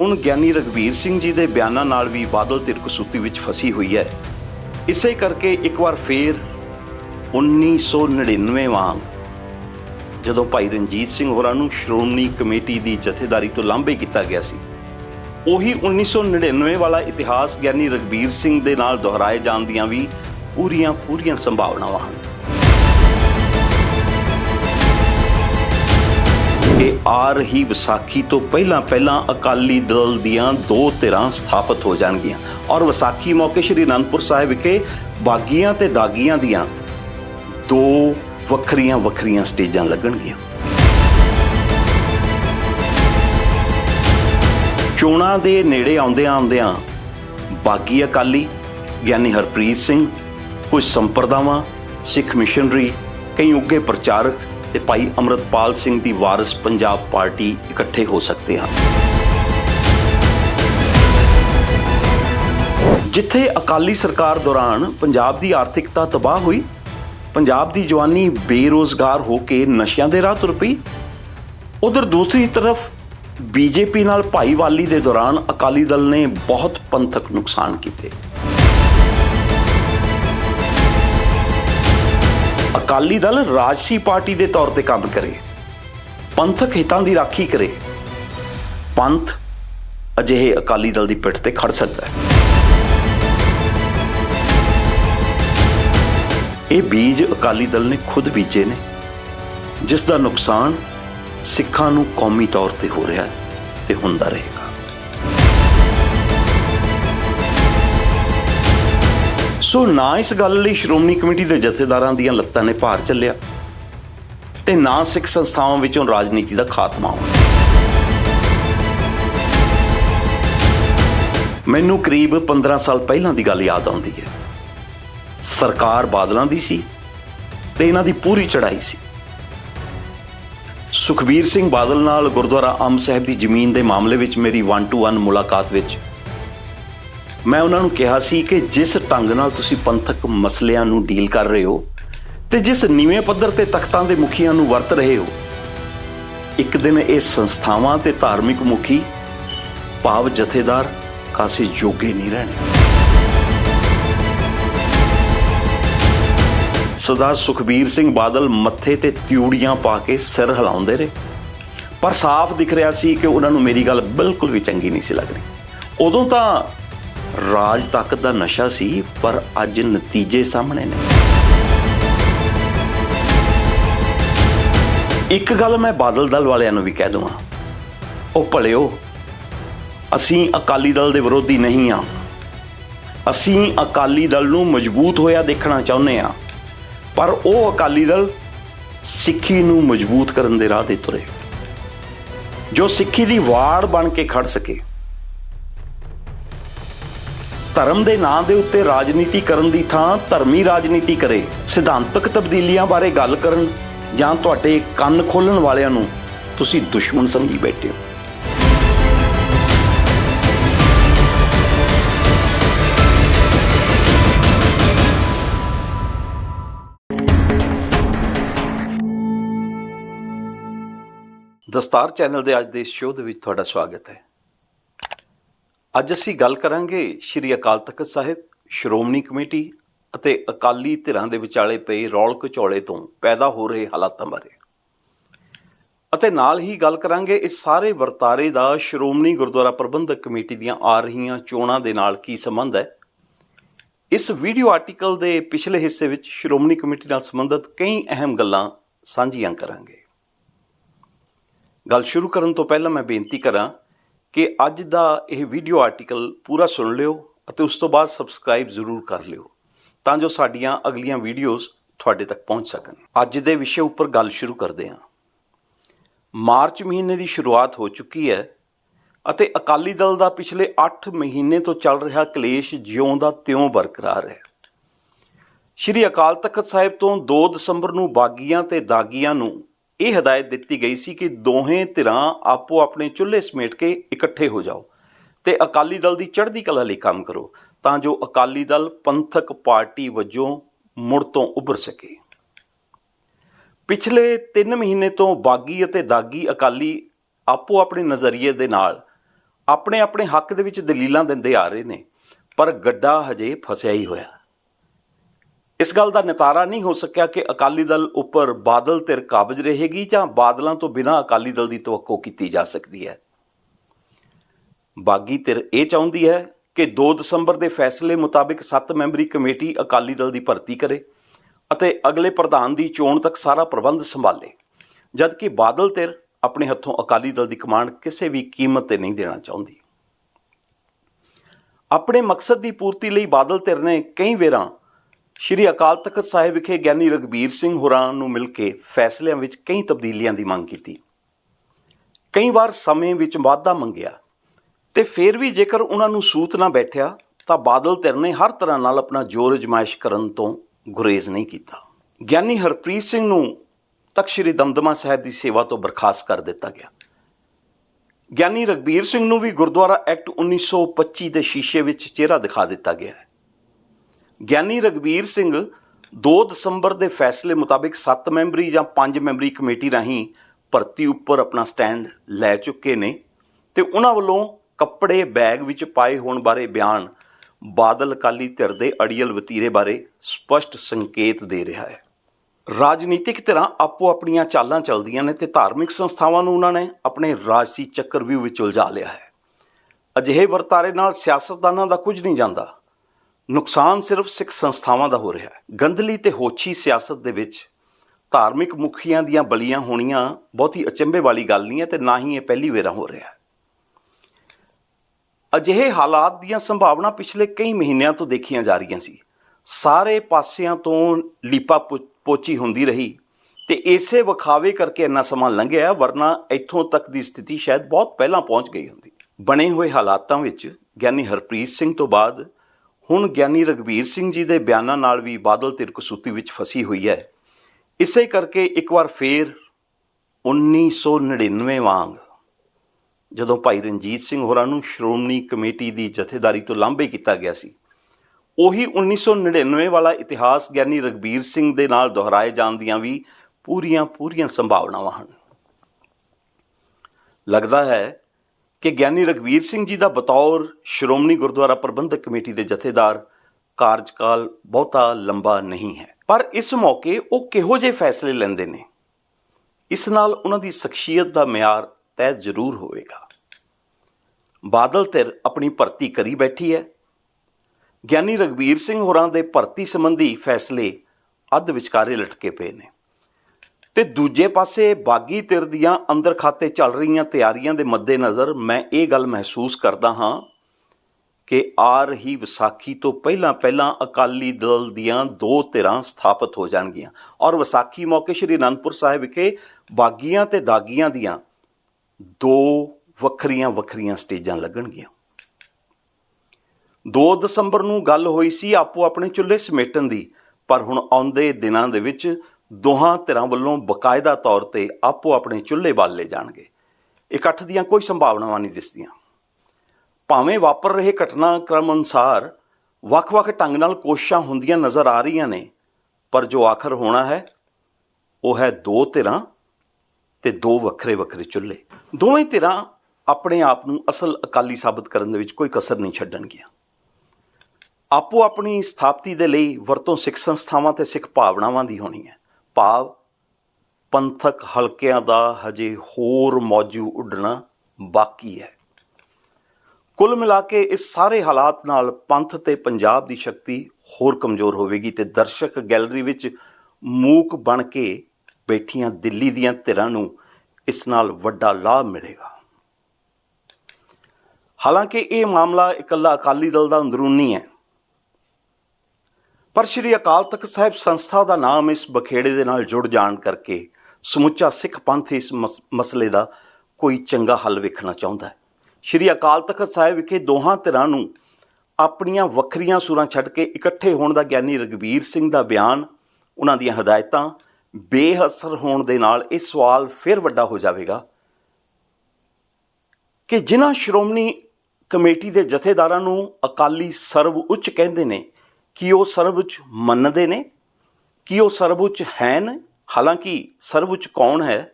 ਹੁਣ ਗਿਆਨੀ ਰਗਵੀਰ ਸਿੰਘ ਜੀ ਦੇ ਬਿਆਨਾਂ ਨਾਲ ਵੀ ਬਾਦਲ ਧਿਰ ਕਸੂਤੀ ਵਿੱਚ ਫਸੀ ਹੋਈ ਹੈ। ਇਸੇ ਕਰਕੇ ਇੱਕ ਵਾਰ ਫੇਰ 1999 ਵਾਂਗ ਜਦੋਂ ਭਾਈ ਰਣਜੀਤ ਸਿੰਘ ਹੋਰਾਂ ਨੂੰ ਸ਼੍ਰੋਮਣੀ ਕਮੇਟੀ ਦੀ ਜਥੇਦਾਰੀ ਤੋਂ ਲਾਂਭੇ ਕੀਤਾ ਗਿਆ ਸੀ, ਉਹੀ 1999 ਵਾਲਾ ਇਤਿਹਾਸ ਗਿਆਨੀ ਰਗਵੀਰ ਸਿੰਘ ਦੇ ਨਾਲ ਦੁਹਰਾਏ ਜਾਣ ਦੀਆਂ ਵੀ ਪੂਰੀਆਂ ਪੂਰੀਆਂ ਸੰਭਾਵਨਾਵਾਂ ਹਨ। ਕਿ ਆ ਰਹੀ ਵਿਸਾਖੀ ਤੋਂ ਪਹਿਲਾਂ ਪਹਿਲਾਂ ਅਕਾਲੀ ਦਲ ਦੀਆਂ ਦੋ ਧਿਰਾਂ ਸਥਾਪਿਤ ਹੋ ਜਾਣਗੀਆਂ। ਔਰ ਵਿਸਾਖੀ ਮੌਕੇ ਸ਼੍ਰੀ ਅਨੰਦਪੁਰ ਸਾਹਿਬ ਵਿਖੇ ਬਾਗੀਆਂ ਤੇ ਦਾਗੀਆਂ ਦੀਆਂ ਦੋ ਵੱਖਰੀਆਂ ਵੱਖਰੀਆਂ ਸਟੇਜਾਂ ਲੱਗਣਗੀਆਂ। ਚੋਣਾਂ ਦੇ ਨੇੜੇ ਆਉਂਦਿਆਂ ਆਉਂਦਿਆਂ ਬਾਗੀ ਅਕਾਲੀ ਗਿਆਨੀ ਹਰਪ੍ਰੀਤ ਸਿੰਘ, ਕੁਝ ਸੰਪਰਦਾਵਾਂ, ਸਿੱਖ ਮਿਸ਼ਨਰੀ, ਕਈ ਉੱਗੇ ਪ੍ਰਚਾਰਕ ਤੇ ਭਾਈ ਅਮਰਤਪਾਲ ਸਿੰਘ ਦੀ ਵਾਰਿਸ ਪੰਜਾਬ ਪਾਰਟੀ ਇਕੱਠੇ ਹੋ ਸਕਦੇ ਹਨ ਜਿੱਥੇ ਅਕਾਲੀ ਸਰਕਾਰ ਦੌਰਾਨ ਪੰਜਾਬ ਦੀ ਆਰਥਿਕਤਾ ਤਬਾਹ ਹੋਈ, ਪੰਜਾਬ ਦੀ ਜਵਾਨੀ ਬੇਰੋਜ਼ਗਾਰ ਹੋ ਕੇ ਨਸ਼ਿਆਂ ਦੇ ਰਾਹ ਤੁਰ ਪਈ, ਉਧਰ ਦੂਸਰੀ ਤਰਫ ਬੀਜੇਪੀ ਨਾਲ ਭਾਈਵਾਲੀ ਦੇ ਦੌਰਾਨ ਅਕਾਲੀ ਦਲ ਨੇ ਬਹੁਤ ਪੰਥਕ ਨੁਕਸਾਨ ਕੀਤੇ। ਅਕਾਲੀ ਦਲ ਰਾਜਸੀ ਪਾਰਟੀ ਦੇ ਤੌਰ ਤੇ ਕੰਮ ਕਰੇ, ਪੰਥਕ ਹਿੱਤਾਂ ਦੀ ਰਾਖੀ ਕਰੇ, ਪੰਥ ਅਜਿਹੇ ਅਕਾਲੀ ਦਲ ਦੀ ਪਿੱਠ ਤੇ ਖੜ ਸਕਦਾ ਹੈ। ਇਹ ਬੀਜ ਅਕਾਲੀ ਦਲ ਨੇ ਖੁਦ ਬੀਜੇ ਨੇ, ਜਿਸ ਦਾ ਨੁਕਸਾਨ ਸਿੱਖਾਂ ਨੂੰ ਕੌਮੀ ਤੌਰ ਤੇ ਹੋ ਰਿਹਾ ਹੈ ਤੇ ਹੁੰਦਾ ਰਹੇ। ਸੋ ਨਾ ਇਸ ਗੱਲ ਲਈ ਸ਼੍ਰੋਮਣੀ ਕਮੇਟੀ ਦੇ ਜਥੇਦਾਰਾਂ ਦੀਆਂ ਲੱਤਾਂ ਨੇ ਭਾਰ ਚੱਲਿਆ ਤੇ ਨਾ ਸਿੱਖ ਸੰਸਥਾਵਾਂ ਵਿੱਚੋਂ ਰਾਜਨੀਤੀ ਦਾ ਖਾਤਮਾ ਹੋਇਆ। ਮੈਨੂੰ ਕਰੀਬ 15 ਸਾਲ ਪਹਿਲਾਂ ਦੀ ਗੱਲ ਯਾਦ ਆਉਂਦੀ ਹੈ। ਸਰਕਾਰ ਬਾਦਲਾਂ ਦੀ ਸੀ ਤੇ ਇਹਨਾਂ ਦੀ ਪੂਰੀ ਚੜ੍ਹਾਈ ਸੀ। ਸੁਖਬੀਰ ਸਿੰਘ ਬਾਦਲ ਨਾਲ ਗੁਰਦੁਆਰਾ ਅੰਬ ਸਾਹਿਬ ਦੀ ਜ਼ਮੀਨ ਦੇ ਮਾਮਲੇ ਵਿੱਚ ਮੇਰੀ 1 ਟੂ 1 ਮੁਲਾਕਾਤ ਵਿੱਚ ਮੈਂ ਉਹਨਾਂ ਨੂੰ ਕਿਹਾ ਸੀ ਕਿ ਜਿਸ ਢੰਗ ਨਾਲ ਤੁਸੀਂ ਪੰਥਕ ਮਸਲਿਆਂ ਨੂੰ ਡੀਲ ਕਰ ਰਹੇ ਹੋ ਤੇ ਜਿਸ ਨੀਵੇਂ ਪੱਧਰ ਤੇ ਤਖਤਾਂ ਦੇ ਮੁਖੀਆਂ ਨੂੰ ਵਰਤ ਰਹੇ ਹੋ, ਇੱਕ ਦਿਨ ਇਹ ਸੰਸਥਾਵਾਂ ਤੇ ਧਾਰਮਿਕ ਮੁਖੀ, ਭਾਵ ਜਥੇਦਾਰ ਕਾਸੇ ਜੋਗੇ ਨਹੀਂ ਰਹਿਣੇ। ਸਰਦਾਰ ਸੁਖਬੀਰ ਸਿੰਘ ਬਾਦਲ ਮੱਥੇ ਤੇ ਤਿਊੜੀਆਂ ਪਾ ਕੇ ਸਿਰ ਹਿਲਾਉਂਦੇ ਰਹੇ। ਪਰ ਸਾਫ਼ ਦਿਖ ਰਿਹਾ ਸੀ ਕਿ ਉਹਨਾਂ ਨੂੰ ਮੇਰੀ ਗੱਲ ਬਿਲਕੁਲ ਵੀ ਚੰਗੀ ਨਹੀਂ ਸੀ ਲੱਗ ਰਹੀ ਉਦੋਂ ਤਾਂ ਰਾਜ ਤਾਕਤ ਦਾ ਨਸ਼ਾ ਸੀ, ਪਰ ਅੱਜ ਨਤੀਜੇ ਸਾਹਮਣੇ ਨੇ। ਇੱਕ ਗੱਲ ਮੈਂ ਬਾਦਲ ਦਲ ਵਾਲਿਆਂ ਨੂੰ ਵੀ ਕਹਿ ਦਵਾਂ। ਉਹ ਭਲਿਓ, ਅਸੀਂ ਅਕਾਲੀ ਦਲ ਦੇ ਵਿਰੋਧੀ ਨਹੀਂ ਆ। ਅਸੀਂ ਅਕਾਲੀ ਦਲ ਨੂੰ ਮਜ਼ਬੂਤ ਹੋਇਆ ਦੇਖਣਾ ਚਾਹੁੰਦੇ ਆ। ਪਰ ਉਹ ਅਕਾਲੀ ਦਲ ਸਿੱਖੀ ਨੂੰ ਮਜ਼ਬੂਤ ਕਰਨ ਦੇ ਰਾਹ ਤੇ ਤੁਰੇ। ਜੋ ਸਿੱਖੀ ਦੀ ਵਾੜ ਬਣ ਕੇ ਖੜ ਸਕੇ ਧਰਮ ਦੇ ਨਾਂ ਦੇ ਉੱਤੇ ਰਾਜਨੀਤੀ ਕਰਨ ਦੀ ਥਾਂ ਧਰਮੀ ਰਾਜਨੀਤੀ ਕਰੇ। ਸਿਧਾਂਤਕ ਤਬਦੀਲੀਆਂ ਬਾਰੇ ਗੱਲ ਕਰਨ ਜਾਂ ਤੁਹਾਡੇ ਕੰਨ ਖੋਲਣ ਵਾਲਿਆਂ ਨੂੰ ਤੁਸੀਂ ਦੁਸ਼ਮਣ ਸਮਝੀ ਬੈਠੇ ਹੋ। ਦਸਤਾਰ ਚੈਨਲ ਦੇ ਅੱਜ ਦੇ ਇਸ ਸ਼ੋਅ ਦੇ ਵਿੱਚ ਤੁਹਾਡਾ ਸਵਾਗਤ ਹੈ। ਅੱਜ ਅਸੀਂ ਗੱਲ ਕਰਾਂਗੇ ਸ਼੍ਰੀ ਅਕਾਲ ਤਖਤ ਸਾਹਿਬ, ਸ਼੍ਰੋਮਣੀ ਕਮੇਟੀ ਅਤੇ ਅਕਾਲੀ ਧਿਰਾਂ ਦੇ ਵਿਚਾਲੇ ਪਏ ਰੌਲ ਘਚੋਲੇ ਤੋਂ ਪੈਦਾ ਹੋ ਰਹੇ ਹਾਲਾਤਾਂ ਬਾਰੇ। ਅਤੇ ਨਾਲ ਹੀ ਗੱਲ ਕਰਾਂਗੇ ਇਸ ਸਾਰੇ ਵਰਤਾਰੇ ਦਾ ਸ਼੍ਰੋਮਣੀ ਗੁਰਦੁਆਰਾ ਪ੍ਰਬੰਧਕ ਕਮੇਟੀ ਦੀਆਂ ਆ ਰਹੀਆਂ ਚੋਣਾਂ ਦੇ ਨਾਲ ਕੀ ਸੰਬੰਧ ਹੈ। ਇਸ ਵੀਡੀਓ ਆਰਟੀਕਲ ਦੇ ਪਿਛਲੇ ਹਿੱਸੇ ਵਿੱਚ ਸ਼੍ਰੋਮਣੀ ਕਮੇਟੀ ਨਾਲ ਸੰਬੰਧਿਤ ਕਈ ਅਹਿਮ ਗੱਲਾਂ ਸਾਂਝੀਆਂ ਕਰਾਂਗੇ। ਗੱਲ ਸ਼ੁਰੂ ਕਰਨ ਤੋਂ ਪਹਿਲਾਂ ਮੈਂ ਬੇਨਤੀ ਕਰਾਂ ਕਿ ਅੱਜ ਦਾ ਇਹ ਵੀਡੀਓ ਆਰਟੀਕਲ ਪੂਰਾ ਸੁਣ ਲਿਓ ਅਤੇ ਉਸ ਤੋਂ ਬਾਅਦ ਸਬਸਕ੍ਰਾਈਬ ਜ਼ਰੂਰ ਕਰ ਲਿਓ, ਤਾਂ ਜੋ ਸਾਡੀਆਂ ਅਗਲੀਆਂ ਵੀਡੀਓਜ਼ ਤੁਹਾਡੇ ਤੱਕ ਪਹੁੰਚ ਸਕਣ। ਅੱਜ ਦੇ ਵਿਸ਼ੇ ਉੱਪਰ ਗੱਲ ਸ਼ੁਰੂ ਕਰਦੇ ਹਾਂ। ਮਾਰਚ ਮਹੀਨੇ ਦੀ ਸ਼ੁਰੂਆਤ ਹੋ ਚੁੱਕੀ ਹੈ ਅਤੇ ਅਕਾਲੀ ਦਲ ਦਾ ਪਿਛਲੇ 8 ਮਹੀਨੇ ਤੋਂ ਚੱਲ ਰਿਹਾ ਕਲੇਸ਼ ਜਿਉਂ ਦਾ ਤਿਉਂ ਬਰਕਰਾਰ ਹੈ। ਸ਼੍ਰੀ ਅਕਾਲ ਤਖਤ ਸਾਹਿਬ ਤੋਂ 2 ਦਸੰਬਰ ਨੂੰ ਬਾਗੀਆਂ ਤੇ ਦਾਗੀਆਂ ਨੂੰ ਇਹ ਹਦਾਇਤ ਦਿੱਤੀ ਗਈ ਸੀ ਕਿ ਦੋਹੇ ਧਿਰਾਂ ਆਪੋ ਆਪਣੇ ਚੁੱਲ੍ਹੇ ਸਮੇਟ ਕੇ ਇਕੱਠੇ ਹੋ ਜਾਓ ਤੇ ਅਕਾਲੀ ਦਲ ਦੀ ਚੜ੍ਹਦੀ ਕਲਾ ਲਈ ਕੰਮ ਕਰੋ ਤਾਂ ਜੋ ਅਕਾਲੀ ਦਲ ਪੰਥਕ ਪਾਰਟੀ ਵਜੋਂ ਮੁੜ ਤੋਂ ਉੱਭਰ ਸਕੇ। ਪਿਛਲੇ 3 ਮਹੀਨੇ ਤੋਂ ਬਾਗੀ ਅਤੇ ਦਾਗੀ ਅਕਾਲੀ ਆਪੋ ਆਪਣੇ ਨਜ਼ਰੀਏ ਦੇ ਨਾਲ ਆਪਣੇ ਆਪਣੇ ਹੱਕ ਦੇ ਵਿੱਚ ਦਲੀਲਾਂ ਦਿੰਦੇ ਆ ਰਹੇ ਨੇ, ਪਰ ਗੱਡਾ ਹਜੇ ਫਸਿਆ ਹੀ ਹੋਇਆ। ਇਸ ਗੱਲ ਦਾ ਨਿਤਾਰਾ ਨਹੀਂ ਹੋ ਸਕਿਆ ਕਿ ਅਕਾਲੀ ਦਲ ਉੱਪਰ ਬਾਦਲ ਧਿਰ ਕਾਬਜ ਰਹੇਗੀ ਜਾਂ ਬਾਦਲਾਂ ਤੋਂ ਬਿਨਾਂ ਅਕਾਲੀ ਦਲ ਦੀ ਤਵੱਕੋ ਕੀਤੀ ਜਾ ਸਕਦੀ ਹੈ। ਬਾਗੀ ਧਿਰ ਇਹ ਚਾਹੁੰਦੀ ਹੈ ਕਿ 2 ਦਸੰਬਰ ਦੇ ਫੈਸਲੇ ਮੁਤਾਬਿਕ 7 ਮੈਂਬਰੀ ਕਮੇਟੀ ਅਕਾਲੀ ਦਲ ਦੀ ਭਰਤੀ ਕਰੇ ਅਤੇ ਅਗਲੇ ਪ੍ਰਧਾਨ ਦੀ ਚੋਣ ਤੱਕ ਸਾਰਾ ਪ੍ਰਬੰਧ ਸੰਭਾਲੇ, ਜਦਕਿ ਬਾਦਲ ਧਿਰ ਆਪਣੇ ਹੱਥੋਂ ਅਕਾਲੀ ਦਲ ਦੀ ਕਮਾਂਡ ਕਿਸੇ ਵੀ ਕੀਮਤ ਤੇ ਨਹੀਂ ਦੇਣਾ ਚਾਹੁੰਦੀ। ਆਪਣੇ ਮਕਸਦ ਦੀ ਪੂਰਤੀ ਲਈ ਬਾਦਲ ਧਿਰ ਨੇ ਕਈ ਵੇਰਾਂ ਸ਼੍ਰੀ ਅਕਾਲ ਤਖਤ ਸਾਹਿਬ ਵਿਖੇ ਗਿਆਨੀ ਰਗਬੀਰ ਸਿੰਘ ਹੋਰਾਂ ਨੂੰ ਮਿਲ ਕੇ ਫੈਸਲਿਆਂ ਵਿੱਚ ਕਈ ਤਬਦੀਲੀਆਂ ਦੀ ਮੰਗ ਕੀਤੀ। ਕਈ ਵਾਰ ਸਮੇਂ ਵਿੱਚ ਵਾਧਾ ਮੰਗਿਆ ਤੇ ਫਿਰ ਵੀ ਜੇਕਰ ਉਹਨਾਂ ਨੂੰ ਸੂਤ ਨਾ ਬੈਠਿਆ ਤਾਂ ਬਾਦਲ ਧਿਰ ਨੇ ਹਰ ਤਰ੍ਹਾਂ ਨਾਲ ਆਪਣਾ ਜੋਰ ਅਜਮਾਇਸ਼ ਕਰਨ ਤੋਂ ਗੁਰੇਜ਼ ਨਹੀਂ ਕੀਤਾ। ਗਿਆਨੀ ਹਰਪ੍ਰੀਤ ਸਿੰਘ ਨੂੰ ਤਖਤ ਸ੍ਰੀ ਦਮਦਮਾ ਸਾਹਿਬ ਦੀ ਸੇਵਾ ਤੋਂ ਬਰਖਾਸਤ ਕਰ ਦਿੱਤਾ ਗਿਆ। ਗਿਆਨੀ ਰਗਬੀਰ ਸਿੰਘ ਨੂੰ ਵੀ ਗੁਰਦੁਆਰਾ ਐਕਟ 1925 ਦੇ ਸ਼ੀਸ਼ੇ ਵਿੱਚ ਚਿਹਰਾ ਦਿਖਾ ਦਿੱਤਾ ਗਿਆ ਹੈ। ਗਿਆਨੀ ਰਗਬੀਰ ਸਿੰਘ 2 ਦਸੰਬਰ ਦੇ ਫੈਸਲੇ ਮੁਤਾਬਿਕ 7 ਮੈਂਬਰੀ ਜਾਂ 5 ਮੈਂਬਰੀ ਕਮੇਟੀ ਰਾਹੀਂ ਭਰਤੀ ਉੱਪਰ ਆਪਣਾ ਸਟੈਂਡ ਲੈ ਚੁੱਕੇ ਨੇ ਤੇ ਉਹਨਾਂ ਵੱਲੋਂ ਕੱਪੜੇ, ਬੈਗ ਵਿੱਚ ਪਾਏ ਹੋਣ ਬਾਰੇ ਬਿਆਨ ਬਾਦਲ ਅਕਾਲੀ ਧਿਰ ਦੇ ਅੜੀਅਲ ਵਤੀਰੇ ਬਾਰੇ ਸਪਸ਼ਟ ਸੰਕੇਤ ਦੇ ਰਿਹਾ ਹੈ। ਰਾਜਨੀਤਿਕ ਧਿਰਾਂ ਆਪੋ ਆਪਣੀਆਂ ਚਾਲਾਂ ਚੱਲਦੀਆਂ ਨੇ ਤੇ ਧਾਰਮਿਕ ਸੰਸਥਾਵਾਂ ਨੂੰ ਉਹਨਾਂ ਨੇ ਆਪਣੇ ਰਾਜਸੀ ਚੱਕਰ ਚੱਕਰਵਿਊਹ ਵਿੱਚ ਉਲਝਾ ਲਿਆ ਹੈ। ਅਜਿਹੇ ਵਰਤਾਰੇ ਨਾਲ ਸਿਆਸਤਦਾਨਾਂ ਦਾ ਕੁਝ ਨਹੀਂ ਜਾਂਦਾ। ਨੁਕਸਾਨ ਸਿਰਫ ਸਿੱਖ ਸੰਸਥਾਵਾਂ ਦਾ ਹੋ ਰਿਹਾ ਹੈ। ਗੰਦਲੀ ਤੇ ਹੋਛੀ ਸਿਆਸਤ ਦੇ ਵਿੱਚ ਧਾਰਮਿਕ ਮੁਖੀਆਂ ਦੀਆਂ ਬਲੀਆਂ ਹੋਣੀਆਂ ਬਹੁਤੀ ਅਚੰਭੇ ਵਾਲੀ ਗੱਲ ਨਹੀਂ ਹੈ ਤੇ ਨਾ ਹੀ ਇਹ ਪਹਿਲੀ ਵੇਰਾ ਹੋ ਰਿਹਾ ਹੈ। ਅਜਿਹੇ ਹਾਲਾਤ ਦੀਆਂ ਸੰਭਾਵਨਾ ਪਿਛਲੇ ਕਈ ਮਹੀਨਿਆਂ ਤੋਂ ਦੇਖੀਆਂ ਜਾ ਰਹੀਆਂ ਸੀ। ਸਾਰੇ ਪਾਸਿਆਂ ਤੋਂ ਲੀਪਾ ਪੁ- ਪੋਚੀ ਹੁੰਦੀ ਰਹੀ ਤੇ ਇਸੇ ਵਿਖਾਵੇ ਕਰਕੇ ਇੰਨਾ ਸਮਾਂ ਲੰਘਿਆ, ਵਰਨਾ ਇੱਥੋਂ ਤੱਕ ਦੀ ਸਥਿਤੀ ਸ਼ਾਇਦ ਬਹੁਤ ਪਹਿਲਾਂ ਪਹੁੰਚ ਗਈ ਹੁੰਦੀ। ਬਣੇ ਹੋਏ ਹਾਲਾਤਾਂ ਵਿੱਚ ਗਿਆਨੀ ਹਰਪ੍ਰੀਤ ਸਿੰਘ ਤੋਂ ਬਾਅਦ ਹੁਣ ਗਿਆਨੀ ਰਗਵੀਰ ਸਿੰਘ ਜੀ ਦੇ ਬਿਆਨਾਂ ਨਾਲ ਵੀ ਬਾਦਲ ਧਿਰ ਕਸੂਤੀ ਵਿੱਚ ਫਸੀ ਹੋਈ ਹੈ। ਇਸੇ ਕਰਕੇ ਇੱਕ ਵਾਰ ਫੇਰ 1999 ਵਾਂਗ ਜਦੋਂ ਭਾਈ ਰਣਜੀਤ ਸਿੰਘ ਹੋਰਾਂ ਨੂੰ ਸ਼੍ਰੋਮਣੀ ਕਮੇਟੀ ਦੀ ਜਥੇਦਾਰੀ ਤੋਂ ਲਾਂਭੇ ਕੀਤਾ ਗਿਆ ਸੀ, ਉਹੀ 1999 ਵਾਲਾ ਇਤਿਹਾਸ ਗਿਆਨੀ ਰਗਬੀਰ ਸਿੰਘ ਦੇ ਨਾਲ ਦੁਹਰਾਏ ਜਾਣ ਦੀਆਂ ਵੀ ਪੂਰੀਆਂ ਪੂਰੀਆਂ ਸੰਭਾਵਨਾਵਾਂ ਹਨ। ਲੱਗਦਾ ਹੈ ਕਿ ਗਿਆਨੀ ਰਗਵੀਰ ਸਿੰਘ ਜੀ ਦਾ ਬਤੌਰ ਸ਼੍ਰੋਮਣੀ ਗੁਰਦੁਆਰਾ ਪ੍ਰਬੰਧਕ ਕਮੇਟੀ ਦੇ ਜਥੇਦਾਰ ਕਾਰਜਕਾਲ ਬਹੁਤਾ ਲੰਬਾ ਨਹੀਂ ਹੈ। ਪਰ ਇਸ ਮੌਕੇ ਉਹ ਕਿਹੋ ਜਿਹੇ ਫੈਸਲੇ ਲੈਂਦੇ ਨੇ? ਇਸ ਨਾਲ ਉਹਨਾਂ ਦੀ ਸ਼ਖਸੀਅਤ ਦਾ ਮਿਆਰ ਤੈਅ ਜ਼ਰੂਰ ਹੋਵੇਗਾ। ਬਾਦਲ ਧਿਰ ਆਪਣੀ ਭਰਤੀ ਕਰੀ ਬੈਠੀ ਹੈ। ਗਿਆਨੀ ਰਗਵੀਰ ਸਿੰਘ ਹੋਰਾਂ ਦੇ ਭਰਤੀ ਸੰਬੰਧੀ ਫੈਸਲੇ ਅੱਧ ਵਿਚਕਾਰੇ ਲਟਕੇ ਪਏ ਨੇ। ਤੇ ਦੂਜੇ ਪਾਸੇ ਬਾਗੀ ਧਿਰ ਦੀਆਂ ਅੰਦਰ ਖਾਤੇ ਚੱਲ ਰਹੀਆਂ ਤਿਆਰੀਆਂ ਦੇ ਮੱਦੇਨਜ਼ਰ ਮੈਂ ਇਹ ਗੱਲ ਮਹਿਸੂਸ ਕਰਦਾ ਹਾਂ ਕਿ ਆ ਰਹੀ ਵਿਸਾਖੀ ਤੋਂ ਪਹਿਲਾਂ ਪਹਿਲਾਂ ਅਕਾਲੀ ਦਲ ਦੀਆਂ ਦੋ ਧਿਰਾਂ ਸਥਾਪਿਤ ਹੋ ਜਾਣਗੀਆਂ। ਔਰ ਵਿਸਾਖੀ ਮੌਕੇ ਸ਼੍ਰੀ ਅਨੰਦਪੁਰ ਸਾਹਿਬ ਵਿਖੇ ਬਾਗੀਆਂ ਤੇ ਦਾਗੀਆਂ ਦੀਆਂ ਦੋ ਵੱਖਰੀਆਂ ਵੱਖਰੀਆਂ ਸਟੇਜਾਂ ਲੱਗਣਗੀਆਂ। 2 ਦਸੰਬਰ ਨੂੰ ਗੱਲ ਹੋਈ ਸੀ ਆਪੋ ਆਪਣੇ ਚੁੱਲ੍ਹੇ ਸਮੇਟਣ ਦੀ, ਪਰ ਹੁਣ ਆਉਂਦੇ ਦਿਨਾਂ ਦੇ ਵਿੱਚ ਦੋਹਾਂ ਧਿਰਾਂ ਵੱਲੋਂ ਬਕਾਇਦਾ ਤੌਰ ਤੇ ਆਪੋ ਆਪਣੇ ਚੁੱਲ੍ਹੇ ਬਾਲੇ ਜਾਣਗੇ। ਇਕੱਠ ਦੀਆਂ ਕੋਈ ਸੰਭਾਵਨਾਵਾਂ ਨਹੀਂ ਦਿਸਦੀਆਂ। ਭਾਵੇਂ ਵਾਪਰ ਰਹੇ ਘਟਨਾਕ੍ਰਮ ਅਨੁਸਾਰ ਵੱਖ-ਵੱਖ ਢੰਗ ਨਾਲ ਕੋਸ਼ਿਸ਼ਾਂ ਹੁੰਦੀਆਂ ਨਜ਼ਰ ਆ ਰਹੀਆਂ ਨੇ, ਪਰ ਜੋ ਆਖਰ ਹੋਣਾ ਹੈ, ਉਹ ਹੈ ਦੋ ਧਿਰਾਂ ਤੇ ਦੋ ਵੱਖਰੇ ਵੱਖਰੇ ਚੁੱਲ੍ਹੇ। ਦੋਵੇਂ ਧਿਰਾਂ ਆਪਣੇ ਆਪ ਨੂੰ ਅਸਲ ਅਕਾਲੀ ਸਾਬਤ ਕਰਨ ਦੇ ਵਿੱਚ ਕੋਈ ਕਸਰ ਨਹੀਂ ਛੱਡਣਗੀਆਂ। ਆਪੋ ਆਪਣੀ ਸਥਾਪਤੀ ਦੇ ਲਈ ਵਰਤੋਂ ਸਿੱਖ ਸੰਸਥਾਵਾਂ ਤੇ ਸਿੱਖ ਭਾਵਨਾਵਾਂ ਦੀ ਹੋਣੀ ਹੈ। ਭਾਵ ਪੰਥਕ ਹਲਕਿਆਂ ਦਾ ਹਜੇ ਹੋਰ ਮੌਜੂ ਉੱਡਣਾ ਬਾਕੀ ਹੈ। ਕੁੱਲ ਮਿਲਾ ਕੇ ਇਸ ਸਾਰੇ ਹਾਲਾਤ ਨਾਲ ਪੰਥ ਤੇ ਪੰਜਾਬ ਦੀ ਸ਼ਕਤੀ ਹੋਰ ਕਮਜ਼ੋਰ ਹੋਵੇਗੀ ਤੇ ਦਰਸ਼ਕ ਗੈਲਰੀ ਵਿੱਚ ਮੂਕ ਬਣ ਕੇ ਬੈਠੀਆਂ ਦਿੱਲੀ ਦੀਆਂ ਧਿਰਾਂ ਨੂੰ ਇਸ ਨਾਲ ਵੱਡਾ ਲਾਭ ਮਿਲੇਗਾ। ਹਾਲਾਂਕਿ ਇਹ ਮਾਮਲਾ ਇਕੱਲਾ ਅਕਾਲੀ ਦਲ ਦਾ ਅੰਦਰੂਨੀ ਹੈ। ਪਰ ਸ਼੍ਰੀ ਅਕਾਲ ਤਖਤ ਸਾਹਿਬ ਸੰਸਥਾ ਦਾ ਨਾਮ ਇਸ ਬਖੇੜੇ ਦੇ ਨਾਲ ਜੁੜ ਜਾਣ ਕਰਕੇ ਸਮੁੱਚਾ ਸਿੱਖ ਪੰਥ ਇਸ ਮਸ- ਮਸਲੇ ਦਾ ਕੋਈ ਚੰਗਾ ਹੱਲ ਵੇਖਣਾ ਚਾਹੁੰਦਾ ਹੈ। ਸ਼੍ਰੀ ਅਕਾਲ ਤਖਤ ਸਾਹਿਬ ਵਿਖੇ ਦੋਹਾਂ ਧਿਰਾਂ ਨੂੰ ਆਪਣੀਆਂ ਵੱਖਰੀਆਂ ਸੁਰਾਂ ਛੱਡ ਕੇ ਇਕੱਠੇ ਹੋਣ ਦਾ ਗਿਆਨੀ ਰਗਵੀਰ ਸਿੰਘ ਦਾ ਬਿਆਨ, ਉਹਨਾਂ ਦੀਆਂ ਹਦਾਇਤਾਂ ਬੇਅਸਰ ਹੋਣ ਦੇ ਨਾਲ ਇਹ ਸਵਾਲ ਫਿਰ ਵੱਡਾ ਹੋ ਜਾਵੇਗਾ ਕਿ ਜਿਨ੍ਹਾਂ ਸ਼੍ਰੋਮਣੀ ਕਮੇਟੀ ਦੇ ਜਥੇਦਾਰਾਂ ਨੂੰ ਅਕਾਲੀ ਸਰਵ ਉੱਚ ਕਹਿੰਦੇ ਨੇ ਕੀ ਉਹ ਸਰਵ ਉੱਚ ਮੰਨਦੇ ਨੇ ਕੀ ਉਹ ਸਰਵ ਉੱਚ ਹਨ ਹਾਲਾਂਕਿ ਸਰਵ ਉੱਚ ਕੌਣ ਹੈ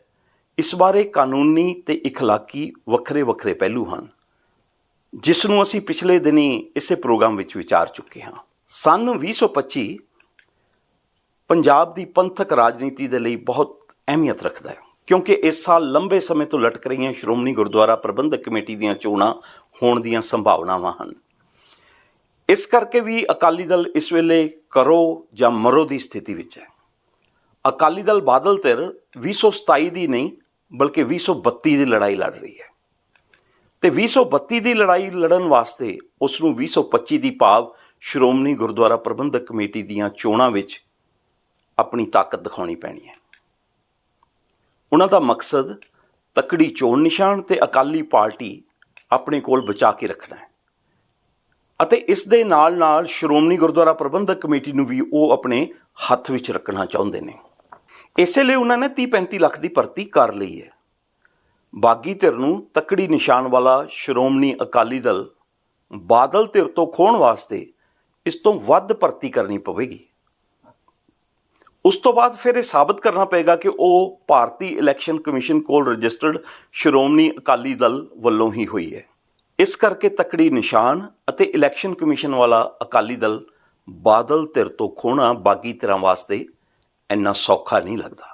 ਇਸ ਬਾਰੇ ਕਾਨੂੰਨੀ ਤੇ اخلاقی ਵੱਖਰੇ ਵੱਖਰੇ ਪਹਿਲੂ ਹਨ ਜਿਸ ਨੂੰ ਅਸੀਂ ਪਿਛਲੇ ਦਿਨੀ ਇਸੇ ਪ੍ਰੋਗਰਾਮ ਵਿੱਚ ਵਿਚਾਰ ਚੁੱਕੇ ਹਾਂ ਸਨ 2025 ਪੰਜਾਬ ਦੀ ਪੰਥਕ ਰਾਜਨੀਤੀ ਦੇ ਲਈ ਬਹੁਤ ਅਹਿਮੀਅਤ ਰੱਖਦਾ ਹੈ ਕਿਉਂਕਿ ਇਸ ਸਾਲ ਲੰਬੇ ਸਮੇਂ ਤੋਂ ਲਟਕ ਰਹੀਆਂ ਸ਼੍ਰੋਮਣੀ ਗੁਰਦੁਆਰਾ ਪ੍ਰਬੰਧਕ ਕਮੇਟੀ ਦੀਆਂ ਚੋਣਾਂ ਹੋਣ ਦੀਆਂ ਸੰਭਾਵਨਾਵਾਂ ਹਨ ਇਸ ਕਰਕੇ ਵੀ ਅਕਾਲੀ ਦਲ ਇਸ ਵੇਲੇ ਕਰੋ ਜਾਂ ਮਰੋ ਦੀ ਸਥਿਤੀ ਵਿੱਚ ਹੈ। ਅਕਾਲੀ ਦਲ ਬਾਦਲ ਧਿਰ 2027 ਦੀ ਨਹੀਂ, ਬਲਕਿ 2032 ਦੀ ਲੜਾਈ ਲੜ ਰਹੀ ਹੈ। ਤੇ 2032 ਦੀ ਲੜਾਈ ਲੜਨ ਵਾਸਤੇ ਉਸ ਨੂੰ 2025 ਦੀ ਭਾਵ ਸ਼੍ਰੋਮਣੀ ਗੁਰਦੁਆਰਾ ਪ੍ਰਬੰਧਕ ਕਮੇਟੀ ਦੀਆਂ ਚੋਣਾਂ ਵਿੱਚ ਆਪਣੀ ਤਾਕਤ ਦਿਖਾਉਣੀ ਪੈਣੀ ਹੈ। ਉਹਨਾਂ ਦਾ ਮਕਸਦ ਤਕੜੀ ਚੋਣ ਨਿਸ਼ਾਨ ਤੇ ਅਕਾਲੀ ਪਾਰਟੀ ਆਪਣੇ ਕੋਲ ਬਚਾ ਕੇ ਰੱਖਣਾ ਹੈ। ਅਤੇ ਇਸ ਦੇ ਨਾਲ ਨਾਲ ਸ਼੍ਰੋਮਣੀ ਗੁਰਦੁਆਰਾ ਪ੍ਰਬੰਧਕ ਕਮੇਟੀ ਨੂੰ ਵੀ ਉਹ ਆਪਣੇ ਹੱਥ ਵਿੱਚ ਰੱਖਣਾ ਚਾਹੁੰਦੇ ਨੇ। ਇਸੇ ਲਈ ਉਹਨਾਂ ਨੇ 30-35 ਲੱਖ ਦੀ ਭਰਤੀ ਕਰ ਲਈ ਹੈ। ਬਾਗੀ ਧਿਰ ਨੂੰ ਤਕੜੀ ਨਿਸ਼ਾਨ ਵਾਲਾ ਸ਼੍ਰੋਮਣੀ ਅਕਾਲੀ ਦਲ ਬਾਦਲ ਧਿਰ ਤੋਂ ਖੋਣ ਵਾਸਤੇ ਇਸ ਤੋਂ ਵੱਧ ਭਰਤੀ ਕਰਨੀ ਪਵੇਗੀ। ਉਸ ਤੋਂ ਬਾਅਦ ਫਿਰ ਇਹ ਸਾਬਤ ਕਰਨਾ ਪਏਗਾ ਕਿ ਉਹ ਭਾਰਤੀ ਇਲੈਕਸ਼ਨ ਕਮਿਸ਼ਨ ਕੋਲ ਰਜਿਸਟਰਡ ਸ਼੍ਰੋਮਣੀ ਅਕਾਲੀ ਦਲ ਵੱਲੋਂ ਹੀ ਹੋਈ ਹੈ। ਇਸ ਕਰਕੇ ਤਕੜੀ ਨਿਸ਼ਾਨ ਅਤੇ ਇਲੈਕਸ਼ਨ ਕਮਿਸ਼ਨ ਵਾਲਾ ਅਕਾਲੀ ਦਲ ਬਾਦਲ ਧਿਰ ਤੋਂ ਖੋਣਾ ਬਾਗੀ ਧਿਰਾਂ ਵਾਸਤੇ ਇੰਨਾ ਸੌਖਾ ਨਹੀਂ ਲੱਗਦਾ।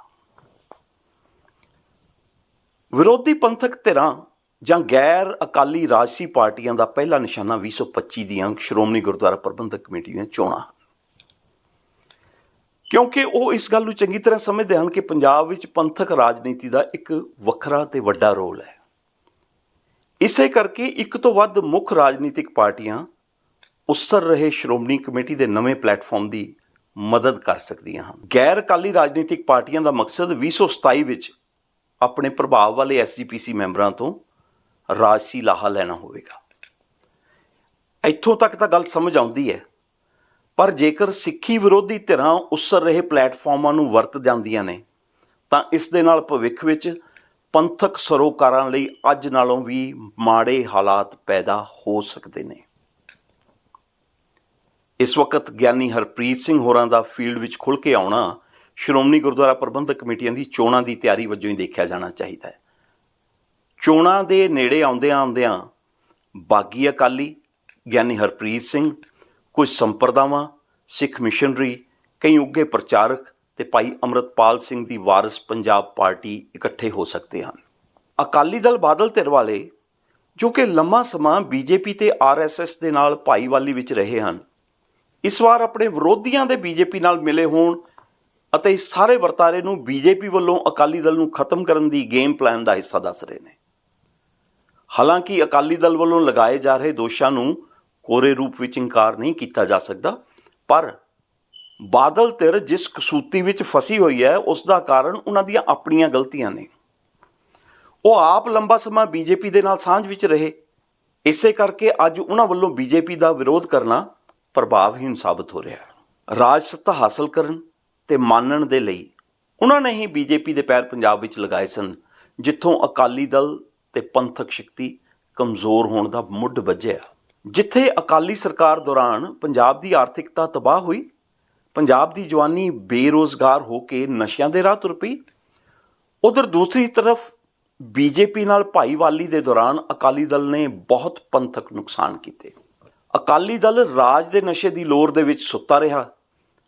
ਵਿਰੋਧੀ ਪੰਥਕ ਧਿਰਾਂ ਜਾਂ ਗੈਰ ਅਕਾਲੀ ਰਾਜਸੀ ਪਾਰਟੀਆਂ ਦਾ ਪਹਿਲਾ ਨਿਸ਼ਾਨਾ 2025 ਦੀਆਂ ਸ਼੍ਰੋਮਣੀ ਗੁਰਦੁਆਰਾ ਪ੍ਰਬੰਧਕ ਕਮੇਟੀ ਦੀਆਂ ਚੋਣਾਂ। ਕਿਉਂਕਿ ਉਹ ਇਸ ਗੱਲ ਨੂੰ ਚੰਗੀ ਤਰ੍ਹਾਂ ਸਮਝਦੇ ਹਨ ਕਿ ਪੰਜਾਬ ਵਿੱਚ ਪੰਥਕ ਰਾਜਨੀਤੀ ਦਾ ਇੱਕ ਵੱਖਰਾ ਤੇ ਵੱਡਾ ਰੋਲ ਹੈ। ਇਸੇ ਕਰਕੇ ਇੱਕ ਤੋਂ ਵੱਧ ਮੁੱਖ ਰਾਜਨੀਤਿਕ ਪਾਰਟੀਆਂ ਉਸਰ ਰਹੇ ਸ਼੍ਰੋਮਣੀ ਕਮੇਟੀ ਦੇ ਨਵੇਂ ਪਲੇਟਫਾਰਮ ਦੀ ਮਦਦ ਕਰ ਸਕਦੀਆਂ ਹਨ। ਗੈਰ ਅਕਾਲੀ ਰਾਜਨੀਤਿਕ ਪਾਰਟੀਆਂ ਦਾ ਮਕਸਦ 2027 ਵਿੱਚ ਆਪਣੇ ਪ੍ਰਭਾਵ ਵਾਲੇ ਐਸਜੀਪੀਸੀ ਮੈਂਬਰਾਂ ਤੋਂ ਰਾਜਸੀ ਲਾਹਾ ਲੈਣਾ ਹੋਵੇਗਾ। ਇੱਥੋਂ ਤੱਕ ਤਾਂ ਗੱਲ ਸਮਝ ਆਉਂਦੀ ਹੈ, ਪਰ ਜੇਕਰ ਸਿੱਖੀ ਵਿਰੋਧੀ ਧਿਰਾਂ ਉਸਰ ਰਹੇ ਪਲੇਟਫਾਰਮਾਂ ਨੂੰ ਵਰਤ ਜਾਂਦੀਆਂ ਨੇ, ਤਾਂ ਇਸ ਦੇ ਨਾਲ ਭਵਿੱਖ ਵਿੱਚ ਪੰਥਕ ਸਰੋਕਾਰਾਂ ਲਈ ਅੱਜ ਨਾਲੋਂ ਵੀ ਮਾੜੇ ਹਾਲਾਤ ਪੈਦਾ ਹੋ ਸਕਦੇ ਨੇ। ਇਸ ਵਕਤ ਗਿਆਨੀ ਹਰਪ੍ਰੀਤ ਸਿੰਘ ਹੋਰਾਂ ਦਾ ਫੀਲਡ ਵਿੱਚ ਖੁੱਲ ਕੇ ਆਉਣਾ ਸ਼੍ਰੋਮਣੀ ਗੁਰਦੁਆਰਾ ਪ੍ਰਬੰਧਕ ਕਮੇਟੀਆਂ ਦੀ ਚੋਣਾਂ ਦੀ ਤਿਆਰੀ ਵਜੋਂ ਹੀ ਦੇਖਿਆ ਜਾਣਾ ਚਾਹੀਦਾ ਹੈ। ਚੋਣਾਂ ਦੇ ਨੇੜੇ ਆਉਂਦਿਆਂ ਆਉਂਦਿਆਂ ਬਾਗੀ ਅਕਾਲੀ, ਗਿਆਨੀ ਹਰਪ੍ਰੀਤ ਸਿੰਘ, ਕੁਝ ਸੰਪਰਦਾਵਾਂ, ਸਿੱਖ ਮਿਸ਼ਨਰੀ, ਕਈ ਉੱਗੇ ਪ੍ਰਚਾਰਕ ਤੇ ਭਾਈ ਅਮਰਤਪਾਲ ਸਿੰਘ ਦੀ ਵਾਰਿਸ ਪੰਜਾਬ ਪਾਰਟੀ ਇਕੱਠੇ ਹੋ ਸਕਦੇ ਹਨ। ਅਕਾਲੀ ਦਲ ਬਾਦਲ ਧਿਰ ਵਾਲੇ, ਜੋ ਕਿ ਲੰਮਾ ਸਮਾਂ ਬੀਜੇਪੀ ਤੇ ਆਰਐਸਐਸ ਦੇ ਨਾਲ ਭਾਈਵਾਲੀ ਵਿੱਚ ਰਹੇ ਹਨ, ਇਸ ਵਾਰ ਆਪਣੇ ਵਿਰੋਧੀਆਂ ਦੇ ਬੀਜੇਪੀ ਨਾਲ ਮਿਲੇ ਹੋਣ ਅਤੇ ਇਸ ਸਾਰੇ ਵਰਤਾਰੇ ਨੂੰ ਬੀਜੇਪੀ ਵੱਲੋਂ ਅਕਾਲੀ ਦਲ ਨੂੰ ਖਤਮ ਕਰਨ ਦੀ ਗੇਮ ਪਲਾਨ ਦਾ ਹਿੱਸਾ ਦੱਸ ਰਹੇ ਨੇ। ਹਾਲਾਂਕਿ ਅਕਾਲੀ ਦਲ ਵੱਲੋਂ ਲਗਾਏ ਜਾ ਰਹੇ ਦੋਸ਼ਾਂ ਨੂੰ ਕੋਰੇ ਰੂਪ ਵਿੱਚ ਇਨਕਾਰ ਨਹੀਂ ਕੀਤਾ ਜਾ ਸਕਦਾ, ਪਰ ਬਾਦਲ ਧਿਰ ਜਿਸ ਕਸੂਤੀ ਵਿੱਚ ਫਸੀ ਹੋਈ ਹੈ, ਉਸ ਦਾ ਕਾਰਨ ਉਹਨਾਂ ਦੀਆਂ ਆਪਣੀਆਂ ਗਲਤੀਆਂ ਨੇ। ਉਹ ਆਪ ਲੰਬਾ ਸਮਾਂ ਬੀਜੇਪੀ ਦੇ ਨਾਲ ਸਾਂਝ ਵਿੱਚ ਰਹੇ। ਇਸੇ ਕਰਕੇ ਅੱਜ ਉਹਨਾਂ ਵੱਲੋਂ ਬੀਜੇਪੀ ਦਾ ਵਿਰੋਧ ਕਰਨਾ ਪ੍ਰਭਾਵਹੀਣ ਸਾਬਤ ਹੋ ਰਿਹਾ ਹੈ। ਰਾਜ ਸੱਤਾ ਹਾਸਲ ਕਰਨ ਤੇ ਮਾਨਣ ਦੇ ਲਈ ਉਹਨਾਂ ਨੇ ਹੀ ਬੀਜੇਪੀ ਦੇ ਪੈਰ ਪੰਜਾਬ ਵਿੱਚ ਲਗਾਏ ਸਨ, ਜਿੱਥੋਂ ਅਕਾਲੀ ਦਲ ਤੇ ਪੰਥਕ ਸ਼ਕਤੀ ਕਮਜ਼ੋਰ ਹੋਣ ਦਾ ਮੁੱਢ ਵੱਜਿਆ। ਜਿੱਥੇ ਅਕਾਲੀ ਸਰਕਾਰ ਦੌਰਾਨ ਪੰਜਾਬ ਦੀ ਆਰਥਿਕਤਾ ਤਬਾਹ ਹੋਈ ਪੰਜਾਬ ਦੀ ਜਵਾਨੀ ਬੇਰੋਜ਼ਗਾਰ ਹੋ ਕੇ ਨਸ਼ਿਆਂ ਦੇ ਰਾਹ ਤੁਰ ਪਈ। ਉਧਰ ਦੂਸਰੀ ਤਰਫ ਬੀਜੇਪੀ ਨਾਲ ਭਾਈਵਾਲੀ ਦੇ ਦੌਰਾਨ ਅਕਾਲੀ ਦਲ ਨੇ ਬਹੁਤ ਪੰਥਕ ਨੁਕਸਾਨ ਕੀਤੇ। ਅਕਾਲੀ ਦਲ ਰਾਜ ਦੇ ਨਸ਼ੇ ਦੀ ਲੋਰ ਦੇ ਵਿੱਚ ਸੁੱਤਾ ਰਿਹਾ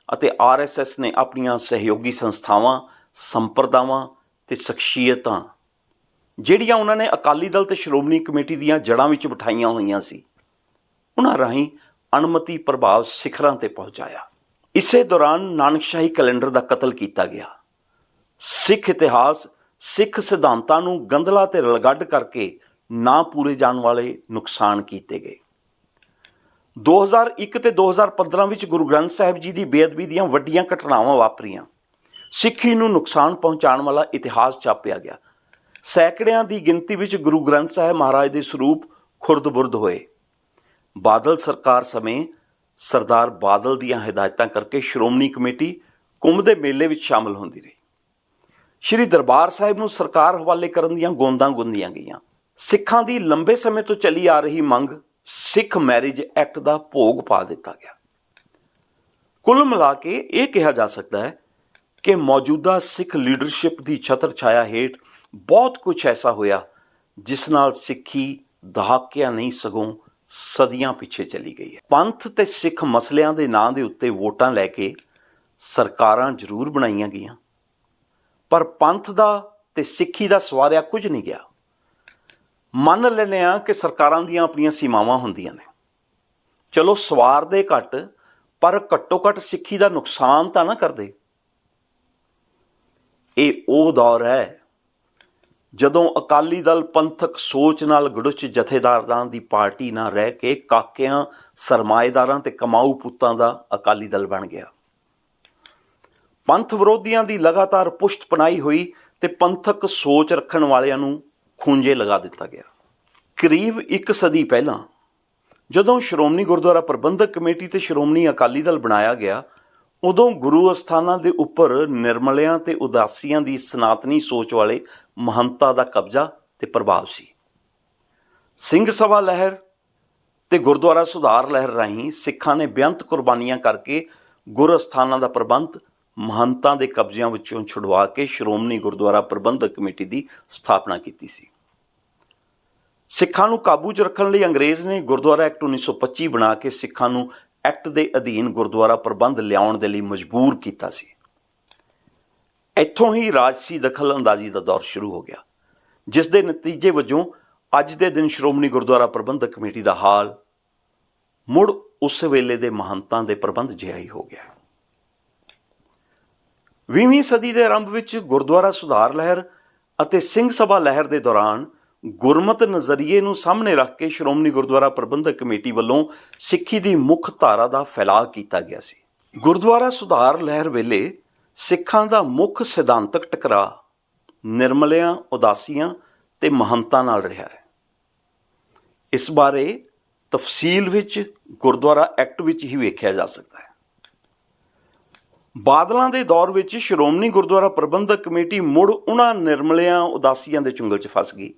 ਅਤੇ ਆਰਐਸਐਸ ਨੇ ਆਪਣੀਆਂ ਸਹਿਯੋਗੀ ਸੰਸਥਾਵਾਂ, ਸੰਪਰਦਾਵਾਂ ਤੇ ਸ਼ਖਸੀਅਤਾਂ, ਜਿਹੜੀਆਂ ਉਹਨਾਂ ਨੇ ਅਕਾਲੀ ਦਲ ਤੇ ਸ਼੍ਰੋਮਣੀ ਕਮੇਟੀ ਦੀਆਂ ਜੜਾਂ ਵਿੱਚ ਬਿਠਾਈਆਂ ਹੋਈਆਂ ਸੀ, ਉਹਨਾਂ ਰਾਹੀਂ ਅਣਮਤੀ ਪ੍ਰਭਾਵ ਸਿਖਰਾਂ ਤੇ ਪਹੁੰਚਾਇਆ। ਇਸੇ ਦੌਰਾਨ ਨਾਨਕਸ਼ਾਹੀ ਕੈਲੰਡਰ ਦਾ ਕਤਲ ਕੀਤਾ ਗਿਆ। ਸਿੱਖ ਇਤਿਹਾਸ, ਸਿੱਖ ਸਿਧਾਂਤਾਂ ਨੂੰ ਗੰਦਲਾ ਤੇ ਰਲਗੱਡ ਕਰਕੇ ਨਾ ਪੂਰੇ ਜਾਣ ਵਾਲੇ ਨੁਕਸਾਨ ਕੀਤੇ ਗਏ। 2001 ਤੇ 2015 ਵਿੱਚ ਗੁਰੂ ਗ੍ਰੰਥ ਸਾਹਿਬ ਜੀ ਦੀ ਬੇਅਦਬੀ ਦੀਆਂ ਵੱਡੀਆਂ ਘਟਨਾਵਾਂ ਵਾਪਰੀਆਂ। ਸਿੱਖੀ ਨੂੰ ਨੁਕਸਾਨ ਪਹੁੰਚਾਉਣ ਵਾਲਾ ਇਤਿਹਾਸ ਛਾਪਿਆ ਗਿਆ। ਸੈਂਕੜਿਆਂ ਦੀ ਗਿਣਤੀ ਵਿੱਚ ਗੁਰੂ ਗ੍ਰੰਥ ਸਾਹਿਬ ਮਹਾਰਾਜ ਦੇ ਸਰੂਪ ਖੁਰਦ-ਬੁਰਦ ਹੋਏ। ਬਾਦਲ ਸਰਕਾਰ ਸਮੇਂ ਸਰਦਾਰ ਬਾਦਲ ਦੀਆਂ ਹਦਾਇਤਾਂ ਕਰਕੇ ਸ਼੍ਰੋਮਣੀ ਕਮੇਟੀ ਕੁੰਭ ਦੇ ਮੇਲੇ ਵਿੱਚ ਸ਼ਾਮਲ ਹੁੰਦੀ ਰਹੀ। ਸ਼੍ਰੀ ਦਰਬਾਰ ਸਾਹਿਬ ਨੂੰ ਸਰਕਾਰ ਹਵਾਲੇ ਕਰਨ ਦੀਆਂ ਗੋਂਦਾਂ ਗੁੰਦੀਆਂ ਗਈਆਂ। ਸਿੱਖਾਂ ਦੀ ਲੰਬੇ ਸਮੇਂ ਤੋਂ ਚੱਲੀ ਆ ਰਹੀ ਮੰਗ ਸਿੱਖ ਮੈਰਿਜ ਐਕਟ ਦਾ ਭੋਗ ਪਾ ਦਿੱਤਾ ਗਿਆ। ਕੁੱਲ ਮਿਲਾ ਕੇ ਇਹ ਕਿਹਾ ਜਾ ਸਕਦਾ ਹੈ ਕਿ ਮੌਜੂਦਾ ਸਿੱਖ ਲੀਡਰਸ਼ਿਪ ਦੀ ਛਤਰ ਛਾਇਆ ਹੇਠ ਬਹੁਤ ਕੁਝ ਐਸਾ ਹੋਇਆ ਜਿਸ ਨਾਲ ਸਿੱਖੀ ਦਹਾਕਿਆਂ ਨਹੀਂ ਸਗੋਂ ਸਦੀਆਂ ਪਿੱਛੇ ਚਲੀ ਗਈ ਹੈ। ਪੰਥ ਤੇ ਸਿੱਖ ਮਸਲਿਆਂ ਦੇ ਨਾਂ ਦੇ ਉੱਤੇ ਵੋਟਾਂ ਲੈ ਕੇ ਸਰਕਾਰਾਂ ਜ਼ਰੂਰ ਬਣਾਈਆਂ ਗਈਆਂ। ਪਰ ਪੰਥ ਦਾ ਤੇ ਸਿੱਖੀ ਦਾ ਸਵਾਰਿਆ ਕੁਝ ਨਹੀਂ ਗਿਆ। ਮੰਨ ਲੈਂਦੇ ਆ ਕਿ ਸਰਕਾਰਾਂ ਦੀਆਂ ਆਪਣੀਆਂ ਸੀਮਾਵਾਂ ਹੁੰਦੀਆਂ ਨੇ। ਚਲੋ ਸਵਾਰ ਦੇ ਘੱਟ, ਪਰ ਘੱਟੋ ਘੱਟ ਸਿੱਖੀ ਦਾ ਨੁਕਸਾਨ ਤਾਂ ਨਾ ਕਰਦੇ। ਇਹ ਉਹ ਦੌਰ ਹੈ ਜਦੋਂ ਅਕਾਲੀ ਦਲ ਪੰਥਕ ਸੋਚ ਨਾਲ ਗੜੁੱਚ ਜਥੇਦਾਰਾਂ ਦੀ ਪਾਰਟੀ ਨਾ ਰਹਿ ਕੇ ਕਾਕਿਆਂ, ਸਰਮਾਏਦਾਰਾਂ ਤੇ ਕਮਾਊ ਪੁੱਤਾਂ ਦਾ ਅਕਾਲੀ ਦਲ ਬਣ ਗਿਆ। ਪੰਥ ਵਿਰੋਧੀਆਂ ਦੀ ਲਗਾਤਾਰ ਪੁਸ਼ਤ ਪਨਾਈ ਹੋਈ ਤੇ ਪੰਥਕ ਸੋਚ ਰੱਖਣ ਵਾਲਿਆਂ ਨੂੰ ਖੂੰਜੇ ਲਗਾ ਦਿੱਤਾ ਗਿਆ। ਕਰੀਬ ਇੱਕ ਸਦੀ ਪਹਿਲਾਂ ਜਦੋਂ ਸ਼੍ਰੋਮਣੀ ਗੁਰਦੁਆਰਾ ਪ੍ਰਬੰਧਕ ਕਮੇਟੀ ਤੇ ਸ਼੍ਰੋਮਣੀ ਅਕਾਲੀ ਦਲ ਬਣਾਇਆ ਗਿਆ ਉਦੋਂ ਗੁਰੂ ਅਸਥਾਨਾਂ ਦੇ ਉੱਪਰ ਨਿਰਮਲਿਆਂ ਤੇ ਉਦਾਸੀਆਂ ਦੀ ਸਨਾਤਨੀ ਸੋਚ ਵਾਲੇ ਮਹੰਤਾ ਦਾ ਕਬਜ਼ਾ ਤੇ ਪ੍ਰਭਾਵ ਸੀ। ਸਿੰਘ ਸਭਾ ਲਹਿਰ ਤੇ ਗੁਰਦੁਆਰਾ ਸੁਧਾਰ ਲਹਿਰ ਰਾਹੀਂ ਸਿੱਖਾਂ ਨੇ ਬੇਅੰਤ ਕੁਰਬਾਨੀਆਂ ਕਰਕੇ ਗੁਰ ਅਸਥਾਨਾਂ ਦਾ ਪ੍ਰਬੰਧ ਮਹੰਤਾਂ ਦੇ ਕਬਜ਼ਿਆਂ ਵਿੱਚੋਂ ਛੁਡਵਾ ਕੇ ਸ਼੍ਰੋਮਣੀ ਗੁਰਦੁਆਰਾ ਪ੍ਰਬੰਧਕ ਕਮੇਟੀ ਦੀ ਸਥਾਪਨਾ ਕੀਤੀ ਸੀ। ਸਿੱਖਾਂ ਨੂੰ ਕਾਬੂ 'ਚ ਰੱਖਣ ਲਈ ਅੰਗਰੇਜ਼ ਨੇ ਗੁਰਦੁਆਰਾ ਐਕਟ 1925 ਬਣਾ ਕੇ ਸਿੱਖਾਂ ਨੂੰ ਐਕਟ ਦੇ ਅਧੀਨ ਗੁਰਦੁਆਰਾ ਪ੍ਰਬੰਧ ਲਿਆਉਣ ਦੇ ਲਈ ਮਜਬੂਰ ਕੀਤਾ ਸੀ। ਇੱਥੋਂ ਹੀ ਰਾਜਸੀ ਦਖਲ ਅੰਦਾਜ਼ੀ ਦਾ ਦੌਰ ਸ਼ੁਰੂ ਹੋ ਗਿਆ, ਜਿਸ ਦੇ ਨਤੀਜੇ ਵਜੋਂ ਅੱਜ ਦੇ ਦਿਨ ਸ਼੍ਰੋਮਣੀ ਗੁਰਦੁਆਰਾ ਪ੍ਰਬੰਧਕ ਕਮੇਟੀ ਦਾ ਹਾਲ ਮੁੜ ਉਸ ਵੇਲੇ ਦੇ ਮਹੰਤਾਂ ਦੇ ਪ੍ਰਬੰਧ ਜਿਹਾ ਹੀ ਹੋ ਗਿਆ। 20ਵੀਂ ਸਦੀ ਦੇ ਆਰੰਭ ਵਿੱਚ ਗੁਰਦੁਆਰਾ ਸੁਧਾਰ ਲਹਿਰ ਅਤੇ ਸਿੰਘ ਸਭਾ ਲਹਿਰ ਦੇ ਦੌਰਾਨ ਗੁਰਮਤ ਨਜ਼ਰੀਏ ਨੂੰ ਸਾਹਮਣੇ ਰੱਖ ਕੇ ਸ਼੍ਰੋਮਣੀ ਗੁਰਦੁਆਰਾ ਪ੍ਰਬੰਧਕ ਕਮੇਟੀ ਵੱਲੋਂ ਸਿੱਖੀ ਦੀ ਮੁੱਖ ਧਾਰਾ ਦਾ ਫੈਲਾਅ ਕੀਤਾ ਗਿਆ ਸੀ। ਗੁਰਦੁਆਰਾ ਸੁਧਾਰ ਲਹਿਰ ਵੇਲੇ ਸਿੱਖਾਂ ਦਾ ਮੁੱਖ ਸਿਧਾਂਤਕ ਟਕਰਾਅ ਨਿਰਮਲਿਆਂ, ਉਦਾਸੀਆਂ ਤੇ ਮਹੰਤਾਂ ਨਾਲ ਰਿਹਾ ਹੈ। ਇਸ ਬਾਰੇ ਤਫਸੀਲ ਵਿੱਚ ਗੁਰਦੁਆਰਾ ਐਕਟ ਵਿੱਚ ਹੀ ਵੇਖਿਆ ਜਾ ਸਕਦਾ ਹੈ। ਬਾਦਲਾਂ ਦੇ ਦੌਰ ਵਿੱਚ ਸ਼੍ਰੋਮਣੀ ਗੁਰਦੁਆਰਾ ਪ੍ਰਬੰਧਕ ਕਮੇਟੀ ਮੁੜ ਉਹਨਾਂ ਨਿਰਮਲਿਆਂ, ਉਦਾਸੀਆਂ ਦੇ ਚੁੰਗਲ 'ਚ ਫਸ ਗਈ।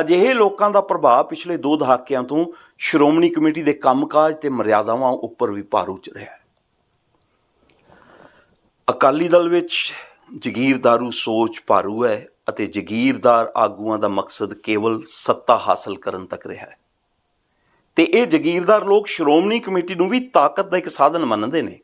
ਅਜਿਹੇ ਲੋਕਾਂ ਦਾ ਪ੍ਰਭਾਵ ਪਿਛਲੇ ਦੋ ਦਹਾਕਿਆਂ ਤੋਂ ਸ਼੍ਰੋਮਣੀ ਕਮੇਟੀ ਦੇ ਕੰਮਕਾਜ ਤੇ ਮਰਿਆਦਾਵਾਂ ਉੱਪਰ ਵੀ ਭਾਰੂ ਚ ਰਿਹਾ ਹੈ। ਅਕਾਲੀ ਦਲ ਵਿੱਚ ਜਗੀਰਦਾਰੂ ਸੋਚ ਭਾਰੂ ਹੈ ਅਤੇ ਜਗੀਰਦਾਰ ਆਗੂਆਂ ਦਾ ਮਕਸਦ ਕੇਵਲ ਸੱਤਾ ਹਾਸਲ ਕਰਨ ਤੱਕ ਰਿਹਾ ਹੈ। ਤੇ ਇਹ ਜਗੀਰਦਾਰ ਲੋਕ ਸ਼੍ਰੋਮਣੀ ਕਮੇਟੀ ਨੂੰ ਵੀ ਤਾਕਤ ਦਾ ਇੱਕ ਸਾਧਨ ਮੰਨਦੇ ਨੇ।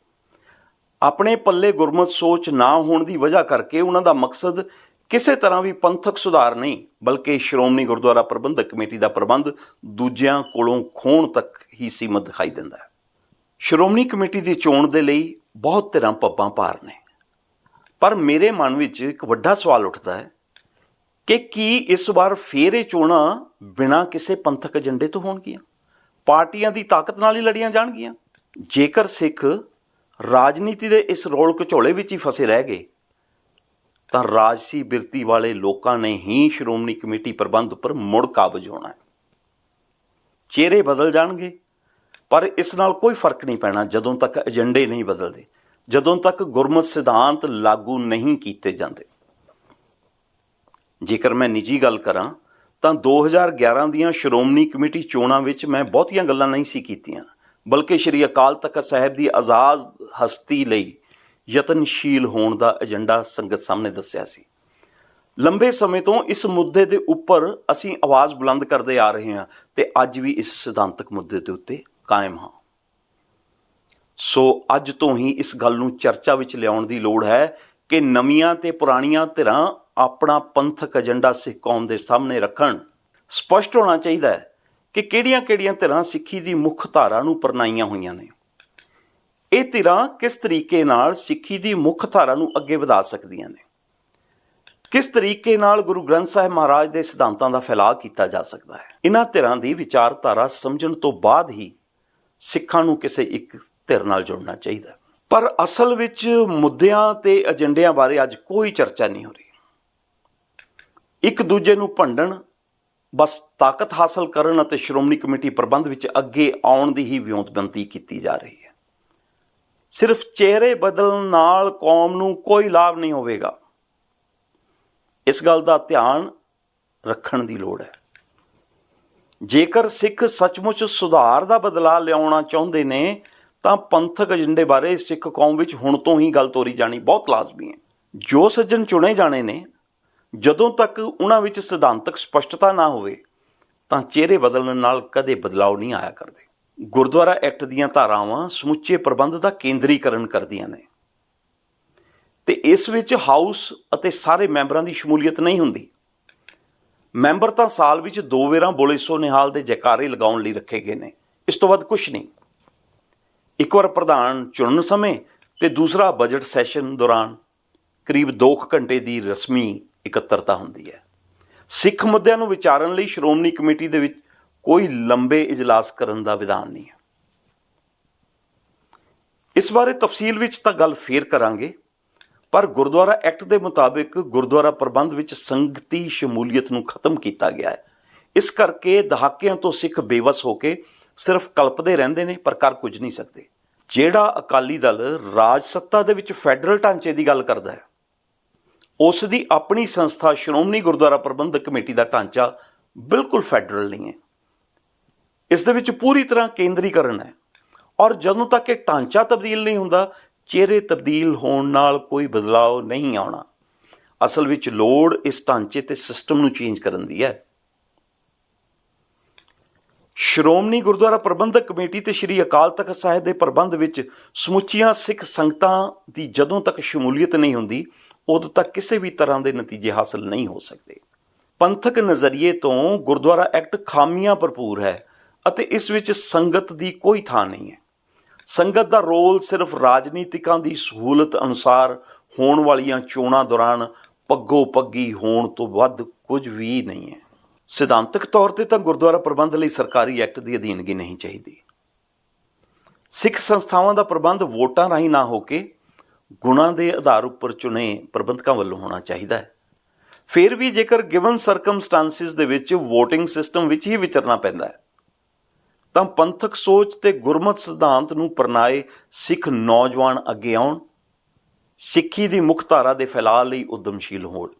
ਆਪਣੇ ਪੱਲੇ ਗੁਰਮਤ ਸੋਚ ਨਾ ਹੋਣ ਦੀ ਵਜ੍ਹਾ ਕਰਕੇ ਉਹਨਾਂ ਦਾ ਮਕਸਦ ਕਿਸੇ ਤਰ੍ਹਾਂ ਵੀ ਪੰਥਕ ਸੁਧਾਰ ਨਹੀਂ, ਬਲਕਿ ਸ਼੍ਰੋਮਣੀ ਗੁਰਦੁਆਰਾ ਪ੍ਰਬੰਧਕ ਕਮੇਟੀ ਦਾ ਪ੍ਰਬੰਧ ਦੂਜਿਆਂ ਕੋਲੋਂ ਖੋਣ ਤੱਕ ਹੀ ਸੀਮਤ ਦਿਖਾਈ ਦਿੰਦਾ ਹੈ। ਸ਼੍ਰੋਮਣੀ ਕਮੇਟੀ ਦੀ ਚੋਣ ਦੇ ਲਈ ਬਹੁਤ ਧਿਰਾਂ ਪੱਬਾਂ ਭਾਰ ਨੇ। ਪਰ ਮੇਰੇ ਮਨ ਵਿੱਚ ਇੱਕ ਵੱਡਾ ਸਵਾਲ ਉੱਠਦਾ ਹੈ ਕਿ ਕੀ ਇਸ ਵਾਰ ਫੇਰ ਇਹ ਚੋਣਾਂ ਬਿਨਾਂ ਕਿਸੇ ਪੰਥਕ ਏਜੰਡੇ ਤੋਂ ਹੋਣਗੀਆਂ? ਪਾਰਟੀਆਂ ਦੀ ਤਾਕਤ ਨਾਲ ਹੀ ਲੜੀਆਂ ਜਾਣਗੀਆਂ? ਜੇਕਰ ਸਿੱਖ ਰਾਜਨੀਤੀ ਦੇ ਇਸ ਰੋਲ ਘਚੋਲੇ ਵਿੱਚ ਹੀ ਫਸੇ ਰਹਿ ਗਏ ਤਾਂ ਰਾਜਸੀ ਬਿਰਤੀ ਵਾਲੇ ਲੋਕਾਂ ਨੇ ਹੀ ਸ਼੍ਰੋਮਣੀ ਕਮੇਟੀ ਪ੍ਰਬੰਧ ਉੱਪਰ ਮੁੜ ਕਾਬਜ ਹੋਣਾ ਹੈ। ਚਿਹਰੇ ਬਦਲ ਜਾਣਗੇ, ਪਰ ਇਸ ਨਾਲ ਕੋਈ ਫ਼ਰਕ ਨਹੀਂ ਪੈਣਾ, ਜਦੋਂ ਤੱਕ ਏਜੰਡੇ ਨਹੀਂ ਬਦਲਦੇ, ਜਦੋਂ ਤੱਕ ਗੁਰਮਤ ਸਿਧਾਂਤ ਲਾਗੂ ਨਹੀਂ ਕੀਤੇ ਜਾਂਦੇ। ਜੇਕਰ ਮੈਂ ਨਿੱਜੀ ਗੱਲ ਕਰਾਂ, ਤਾਂ 2011 ਦੀਆਂ ਸ਼੍ਰੋਮਣੀ ਕਮੇਟੀ ਚੋਣਾਂ ਵਿੱਚ ਮੈਂ ਬਹੁਤੀਆਂ ਗੱਲਾਂ ਨਹੀਂ ਸੀ ਕੀਤੀਆਂ, ਬਲਕਿ ਸ਼੍ਰੀ ਅਕਾਲ ਤਖਤ ਸਾਹਿਬ ਦੀ ਆਜ਼ਾਦ ਹਸਤੀ ਲਈ ਯਤਨਸ਼ੀਲ ਹੋਣ ਦਾ ਏਜੰਡਾ ਸੰਗਤ ਸਾਹਮਣੇ ਦੱਸਿਆ ਸੀ। ਲੰਬੇ ਸਮੇਂ ਤੋਂ ਇਸ ਮੁੱਦੇ ਦੇ ਉੱਪਰ ਅਸੀਂ ਆਵਾਜ਼ ਬੁਲੰਦ ਕਰਦੇ ਆ ਰਹੇ ਹਾਂ ਤੇ ਅੱਜ ਵੀ ਇਸ ਸਿਧਾਂਤਕ ਮੁੱਦੇ ਦੇ ਉੱਤੇ ਕਾਇਮ ਹਾਂ। ਸੋ ਅੱਜ ਤੋਂ ਹੀ ਇਸ ਗੱਲ ਨੂੰ ਚਰਚਾ ਵਿੱਚ ਲਿਆਉਣ ਦੀ ਲੋੜ ਹੈ ਕਿ ਨਵੀਆਂ ਤੇ ਪੁਰਾਣੀਆਂ ਧਿਰਾਂ ਆਪਣਾ ਪੰਥਕ ਏਜੰਡਾ ਸਿੱਖ ਕੌਮ ਦੇ ਸਾਹਮਣੇ ਰੱਖਣ। ਸਪਸ਼ਟ ਹੋਣਾ ਚਾਹੀਦਾ ਹੈ ਕਿ ਕਿਹੜੀਆਂ-ਕਿਹੜੀਆਂ ਧਿਰਾਂ ਸਿੱਖੀ ਦੀ ਮੁੱਖ ਧਾਰਾ ਨੂੰ ਪਰਨਾਈਆਂ ਹੋਈਆਂ ਨੇ। ਇਹ ਧਿਰਾਂ ਕਿਸ ਤਰੀਕੇ ਨਾਲ ਸਿੱਖੀ ਦੀ ਮੁੱਖ ਧਾਰਾ ਨੂੰ ਅੱਗੇ ਵਧਾ ਸਕਦੀਆਂ ਨੇ? ਕਿਸ ਤਰੀਕੇ ਨਾਲ ਗੁਰੂ ਗ੍ਰੰਥ ਸਾਹਿਬ ਮਹਾਰਾਜ ਦੇ ਸਿਧਾਂਤਾਂ ਦਾ ਫੈਲਾਅ ਕੀਤਾ ਜਾ ਸਕਦਾ ਹੈ? ਇਹਨਾਂ ਧਿਰਾਂ ਦੀ ਵਿਚਾਰਧਾਰਾ ਸਮਝਣ ਤੋਂ ਬਾਅਦ ਹੀ ਸਿੱਖਾਂ ਨੂੰ ਕਿਸੇ ਇੱਕ ਧਿਰ ਨਾਲ ਜੁੜਨਾ ਚਾਹੀਦਾ ਪਰ ਅਸਲ ਵਿੱਚ ਮੁੱਦਿਆਂ ਤੇ ਏਜੰਡਿਆਂ ਬਾਰੇ ਅੱਜ ਕੋਈ ਚਰਚਾ ਨਹੀਂ ਹੋ ਰਹੀ। ਇੱਕ ਦੂਜੇ ਨੂੰ ਭੰਡਣ, ਬਸ ਤਾਕਤ ਹਾਸਲ ਕਰਨ ਅਤੇ ਸ਼੍ਰੋਮਣੀ ਕਮੇਟੀ ਪ੍ਰਬੰਧ ਵਿੱਚ ਅੱਗੇ ਆਉਣ ਦੀ ਹੀ ਵਿਉਂਤਬੰਦੀ ਕੀਤੀ ਜਾ ਰਹੀ ਹੈ। ਸਿਰਫ ਚਿਹਰੇ ਬਦਲਣ ਨਾਲ ਕੌਮ ਨੂੰ ਕੋਈ ਲਾਭ ਨਹੀਂ ਹੋਵੇਗਾ। ਇਸ ਗੱਲ ਦਾ ਧਿਆਨ ਰੱਖਣ ਦੀ ਲੋੜ ਹੈ। ਜੇਕਰ ਸਿੱਖ ਸੱਚਮੁੱਚ ਸੁਧਾਰ ਦਾ ਬਦਲਾਅ ਲਿਆਉਣਾ ਚਾਹੁੰਦੇ ਨੇ, ਤਾਂ ਪੰਥਕ ਏਜੰਡੇ ਬਾਰੇ ਸਿੱਖ ਕੌਮ ਵਿੱਚ ਹੁਣ ਤੋਂ ਹੀ ਗੱਲ ਤੋਰੀ ਜਾਣੀ ਬਹੁਤ ਲਾਜ਼ਮੀ ਹੈ। ਜੋ ਸੱਜਣ ਚੁਣੇ ਜਾਣੇ ਨੇ, ਜਦੋਂ ਤੱਕ ਉਹਨਾਂ ਵਿੱਚ ਸਿਧਾਂਤਕ ਸਪਸ਼ਟਤਾ ਨਾ ਹੋਵੇ, ਤਾਂ ਚਿਹਰੇ ਬਦਲਣ ਨਾਲ ਕਦੇ ਬਦਲਾਅ ਨਹੀਂ ਆਇਆ ਕਰਦੇ। ਗੁਰਦੁਆਰਾ ਐਕਟ ਦੀਆਂ ਧਾਰਾਵਾਂ ਸਮੁੱਚੇ ਪ੍ਰਬੰਧ ਦਾ ਕੇਂਦਰੀਕਰਨ ਕਰਦੀਆਂ ਨੇ। ਤੇ ਇਸ ਵਿੱਚ ਹਾਊਸ ਅਤੇ ਸਾਰੇ ਮੈਂਬਰਾਂ ਦੀ ਸ਼ਮੂਲੀਅਤ ਨਹੀਂ ਹੁੰਦੀ। ਮੈਂਬਰ ਤਾਂ ਸਾਲ ਵਿੱਚ ਦੋ ਵੇਰਾਂ ਬੋਲੇ ਸੋ ਨਿਹਾਲ ਦੇ ਜੈਕਾਰੇ ਲਗਾਉਣ ਲਈ ਰੱਖੇ ਗਏ ਨੇ। ਇਸ ਤੋਂ ਵੱਧ ਕੁਝ ਨਹੀਂ। ਇੱਕ ਵਾਰ ਪ੍ਰਧਾਨ ਚੁਣਨ ਸਮੇਂ ਤੇ ਦੂਸਰਾ ਬਜਟ ਸੈਸ਼ਨ ਦੌਰਾਨ ਕਰੀਬ 2 ਘੰਟੇ ਦੀ ਰਸਮੀ ਇਕੱਤਰਤਾ ਹੁੰਦੀ ਹੈ। ਸਿੱਖ ਮੁੱਦਿਆਂ ਨੂੰ ਵਿਚਾਰਨ ਲਈ ਸ਼੍ਰੋਮਣੀ ਕਮੇਟੀ ਦੇ ਵਿੱਚ ਕੋਈ ਲੰਬੇ ਇਜਲਾਸ ਕਰਨ ਦਾ ਵਿਧਾਨ ਨਹੀਂ ਹੈ। ਇਸ ਬਾਰੇ ਤਫਸੀਲ ਵਿੱਚ ਤਾਂ ਗੱਲ ਫੇਰ ਕਰਾਂਗੇ, ਪਰ ਗੁਰਦੁਆਰਾ ਐਕਟ ਦੇ ਮੁਤਾਬਿਕ ਗੁਰਦੁਆਰਾ ਪ੍ਰਬੰਧ ਵਿੱਚ ਸੰਗਤੀ ਸ਼ਮੂਲੀਅਤ ਨੂੰ ਖਤਮ ਕੀਤਾ ਗਿਆ ਹੈ। ਇਸ ਕਰਕੇ ਦਹਾਕਿਆਂ ਤੋਂ ਸਿੱਖ ਬੇਵਸ ਹੋ ਕੇ ਸਿਰਫ ਕਲਪਦੇ ਰਹਿੰਦੇ ਨੇ, ਪਰ ਕਰ ਕੁਝ ਨਹੀਂ ਸਕਦੇ। ਜਿਹੜਾ ਅਕਾਲੀ ਦਲ ਰਾਜ ਸੱਤਾ ਦੇ ਵਿੱਚ ਫੈਡਰਲ ਢਾਂਚੇ ਦੀ ਗੱਲ ਕਰਦਾ ਹੈ, ਉਸ ਦੀ ਆਪਣੀ ਸੰਸਥਾ ਸ਼੍ਰੋਮਣੀ ਗੁਰਦੁਆਰਾ ਪ੍ਰਬੰਧਕ ਕਮੇਟੀ ਦਾ ਢਾਂਚਾ ਬਿਲਕੁਲ ਫੈਡਰਲ ਨਹੀਂ ਹੈ। ਇਸ ਦੇ ਵਿੱਚ ਪੂਰੀ ਤਰ੍ਹਾਂ ਕੇਂਦਰੀਕਰਨ ਹੈ। ਔਰ ਜਦੋਂ ਤੱਕ ਇਹ ਢਾਂਚਾ ਤਬਦੀਲ ਨਹੀਂ ਹੁੰਦਾ, ਚਿਹਰੇ ਤਬਦੀਲ ਹੋਣ ਨਾਲ ਕੋਈ ਬਦਲਾਅ ਨਹੀਂ ਆਉਣਾ। ਅਸਲ ਵਿੱਚ ਲੋੜ ਇਸ ਢਾਂਚੇ ਤੇ ਸਿਸਟਮ ਨੂੰ ਚੇਂਜ ਕਰਨ ਦੀ ਹੈ। ਸ਼੍ਰੋਮਣੀ ਗੁਰਦੁਆਰਾ ਪ੍ਰਬੰਧਕ ਕਮੇਟੀ ਤੇ ਸ੍ਰੀ ਅਕਾਲ ਤਖਤ ਸਾਹਿਬ ਦੇ ਪ੍ਰਬੰਧ ਵਿੱਚ ਸਮੁੱਚੀਆਂ ਸਿੱਖ ਸੰਗਤਾਂ ਦੀ ਜਦੋਂ ਤੱਕ ਸ਼ਮੂਲੀਅਤ ਨਹੀਂ ਹੁੰਦੀ, ਉਦੋਂ ਤੱਕ ਕਿਸੇ ਵੀ ਤਰ੍ਹਾਂ ਦੇ ਨਤੀਜੇ ਹਾਸਲ ਨਹੀਂ ਹੋ ਸਕਦੇ। ਪੰਥਕ ਨਜ਼ਰੀਏ ਤੋਂ ਗੁਰਦੁਆਰਾ ਐਕਟ ਖਾਮੀਆਂ ਭਰਪੂਰ ਹੈ। ਅਤੇ ਇਸ ਵਿੱਚ ਸੰਗਤ ਦੀ ਕੋਈ ਥਾਂ ਨਹੀਂ ਹੈ। ਸੰਗਤ ਦਾ ਰੋਲ ਸਿਰਫ ਰਾਜਨੀਤਿਕਾਂ ਦੀ ਸਹੂਲਤ ਅਨੁਸਾਰ ਹੋਣ ਵਾਲੀਆਂ ਚੋਣਾਂ ਦੌਰਾਨ ਪੱਗੋ ਪੱਗੀ ਹੋਣ ਤੋਂ ਵੱਧ ਕੁਝ ਵੀ ਨਹੀਂ ਹੈ। ਸਿਧਾਂਤਕ ਤੌਰ ਤੇ ਤਾਂ ਗੁਰਦੁਆਰਾ ਪ੍ਰਬੰਧ ਲਈ ਸਰਕਾਰੀ ਐਕਟ ਦੀ ਅਧੀਨਗੀ ਨਹੀਂ ਚਾਹੀਦੀ। ਸਿੱਖ ਸੰਸਥਾਵਾਂ ਦਾ ਪ੍ਰਬੰਧ ਵੋਟਾਂ ਰਾਹੀਂ ਨਾ ਹੋ ਕੇ ਗੁਣਾਂ ਦੇ ਆਧਾਰ ਉੱਪਰ ਚੁਣੇ ਪ੍ਰਬੰਧਕਾਂ ਵੱਲੋਂ ਹੋਣਾ ਚਾਹੀਦਾ ਹੈ। ਫਿਰ ਵੀ ਜੇਕਰ ਗਿਵਨ ਸਰਕਮਸਟੈਂਸਿਸ ਦੇ ਵਿੱਚ VOTING ਸਿਸਟਮ ਵਿੱਚ ਹੀ ਵਿਚਰਨਾ ਪੈਂਦਾ ਹੈ ਤਾਂ ਪੰਥਕ ਸੋਚ ਤੇ ਗੁਰਮਤ ਸਿਧਾਂਤ ਨੂੰ ਪਰਨਾਏ ਸਿੱਖ ਨੌਜਵਾਨ ਅੱਗੇ ਆਉਣ, ਸਿੱਖੀ ਦੀ ਮੁੱਖ ਧਾਰਾ ਦੇ ਫੈਲਾਅ ਲਈ ਉਦਮਸ਼ੀਲ ਹੋਣ।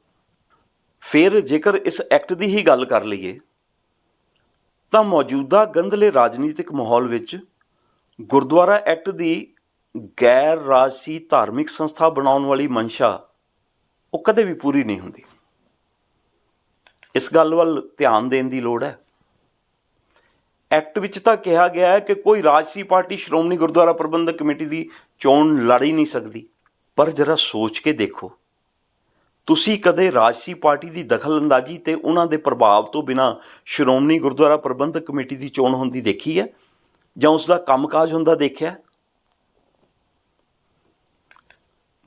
ਫਿਰ ਜੇਕਰ ਇਸ ਐਕਟ ਦੀ ਹੀ ਗੱਲ ਕਰ ਲਈਏ, ਤਾਂ ਮੌਜੂਦਾ ਗੰਧਲੇ ਰਾਜਨੀਤਿਕ ਮਾਹੌਲ ਵਿੱਚ ਗੁਰਦੁਆਰਾ ਐਕਟ ਦੀ ਗੈਰ ਰਾਜਸੀ ਧਾਰਮਿਕ ਸੰਸਥਾ ਬਣਾਉਣ ਵਾਲੀ ਮਨਸ਼ਾ ਉਹ ਕਦੇ ਵੀ ਪੂਰੀ ਨਹੀਂ ਹੁੰਦੀ। ਇਸ ਗੱਲ ਵੱਲ ਧਿਆਨ ਦੇਣ ਦੀ ਲੋੜ ਹੈ। ਐਕਟ ਵਿੱਚ ਤਾਂ ਕਿਹਾ ਗਿਆ ਹੈ ਕਿ ਕੋਈ ਰਾਜਸੀ ਪਾਰਟੀ ਸ਼੍ਰੋਮਣੀ ਗੁਰਦੁਆਰਾ ਪ੍ਰਬੰਧਕ ਕਮੇਟੀ ਦੀ ਚੋਣ ਲੜ ਹੀ ਨਹੀਂ ਸਕਦੀ। ਪਰ ਜਰਾ ਸੋਚ ਕੇ ਦੇਖੋ। ਤੁਸੀਂ ਕਦੇ ਰਾਜਸੀ ਪਾਰਟੀ ਦੀ ਦਖਲਅੰਦਾਜ਼ੀ ਤੇ ਉਹਨਾਂ ਦੇ ਪ੍ਰਭਾਵ ਤੋਂ ਬਿਨਾ ਸ਼੍ਰੋਮਣੀ ਗੁਰਦੁਆਰਾ ਪ੍ਰਬੰਧਕ ਕਮੇਟੀ ਦੀ ਚੋਣ ਹੁੰਦੀ ਦੇਖੀ ਹੈ? ਜਾਂ ਉਸ ਦਾ ਕੰਮਕਾਜ ਹੁੰਦਾ ਦੇਖਿਆ?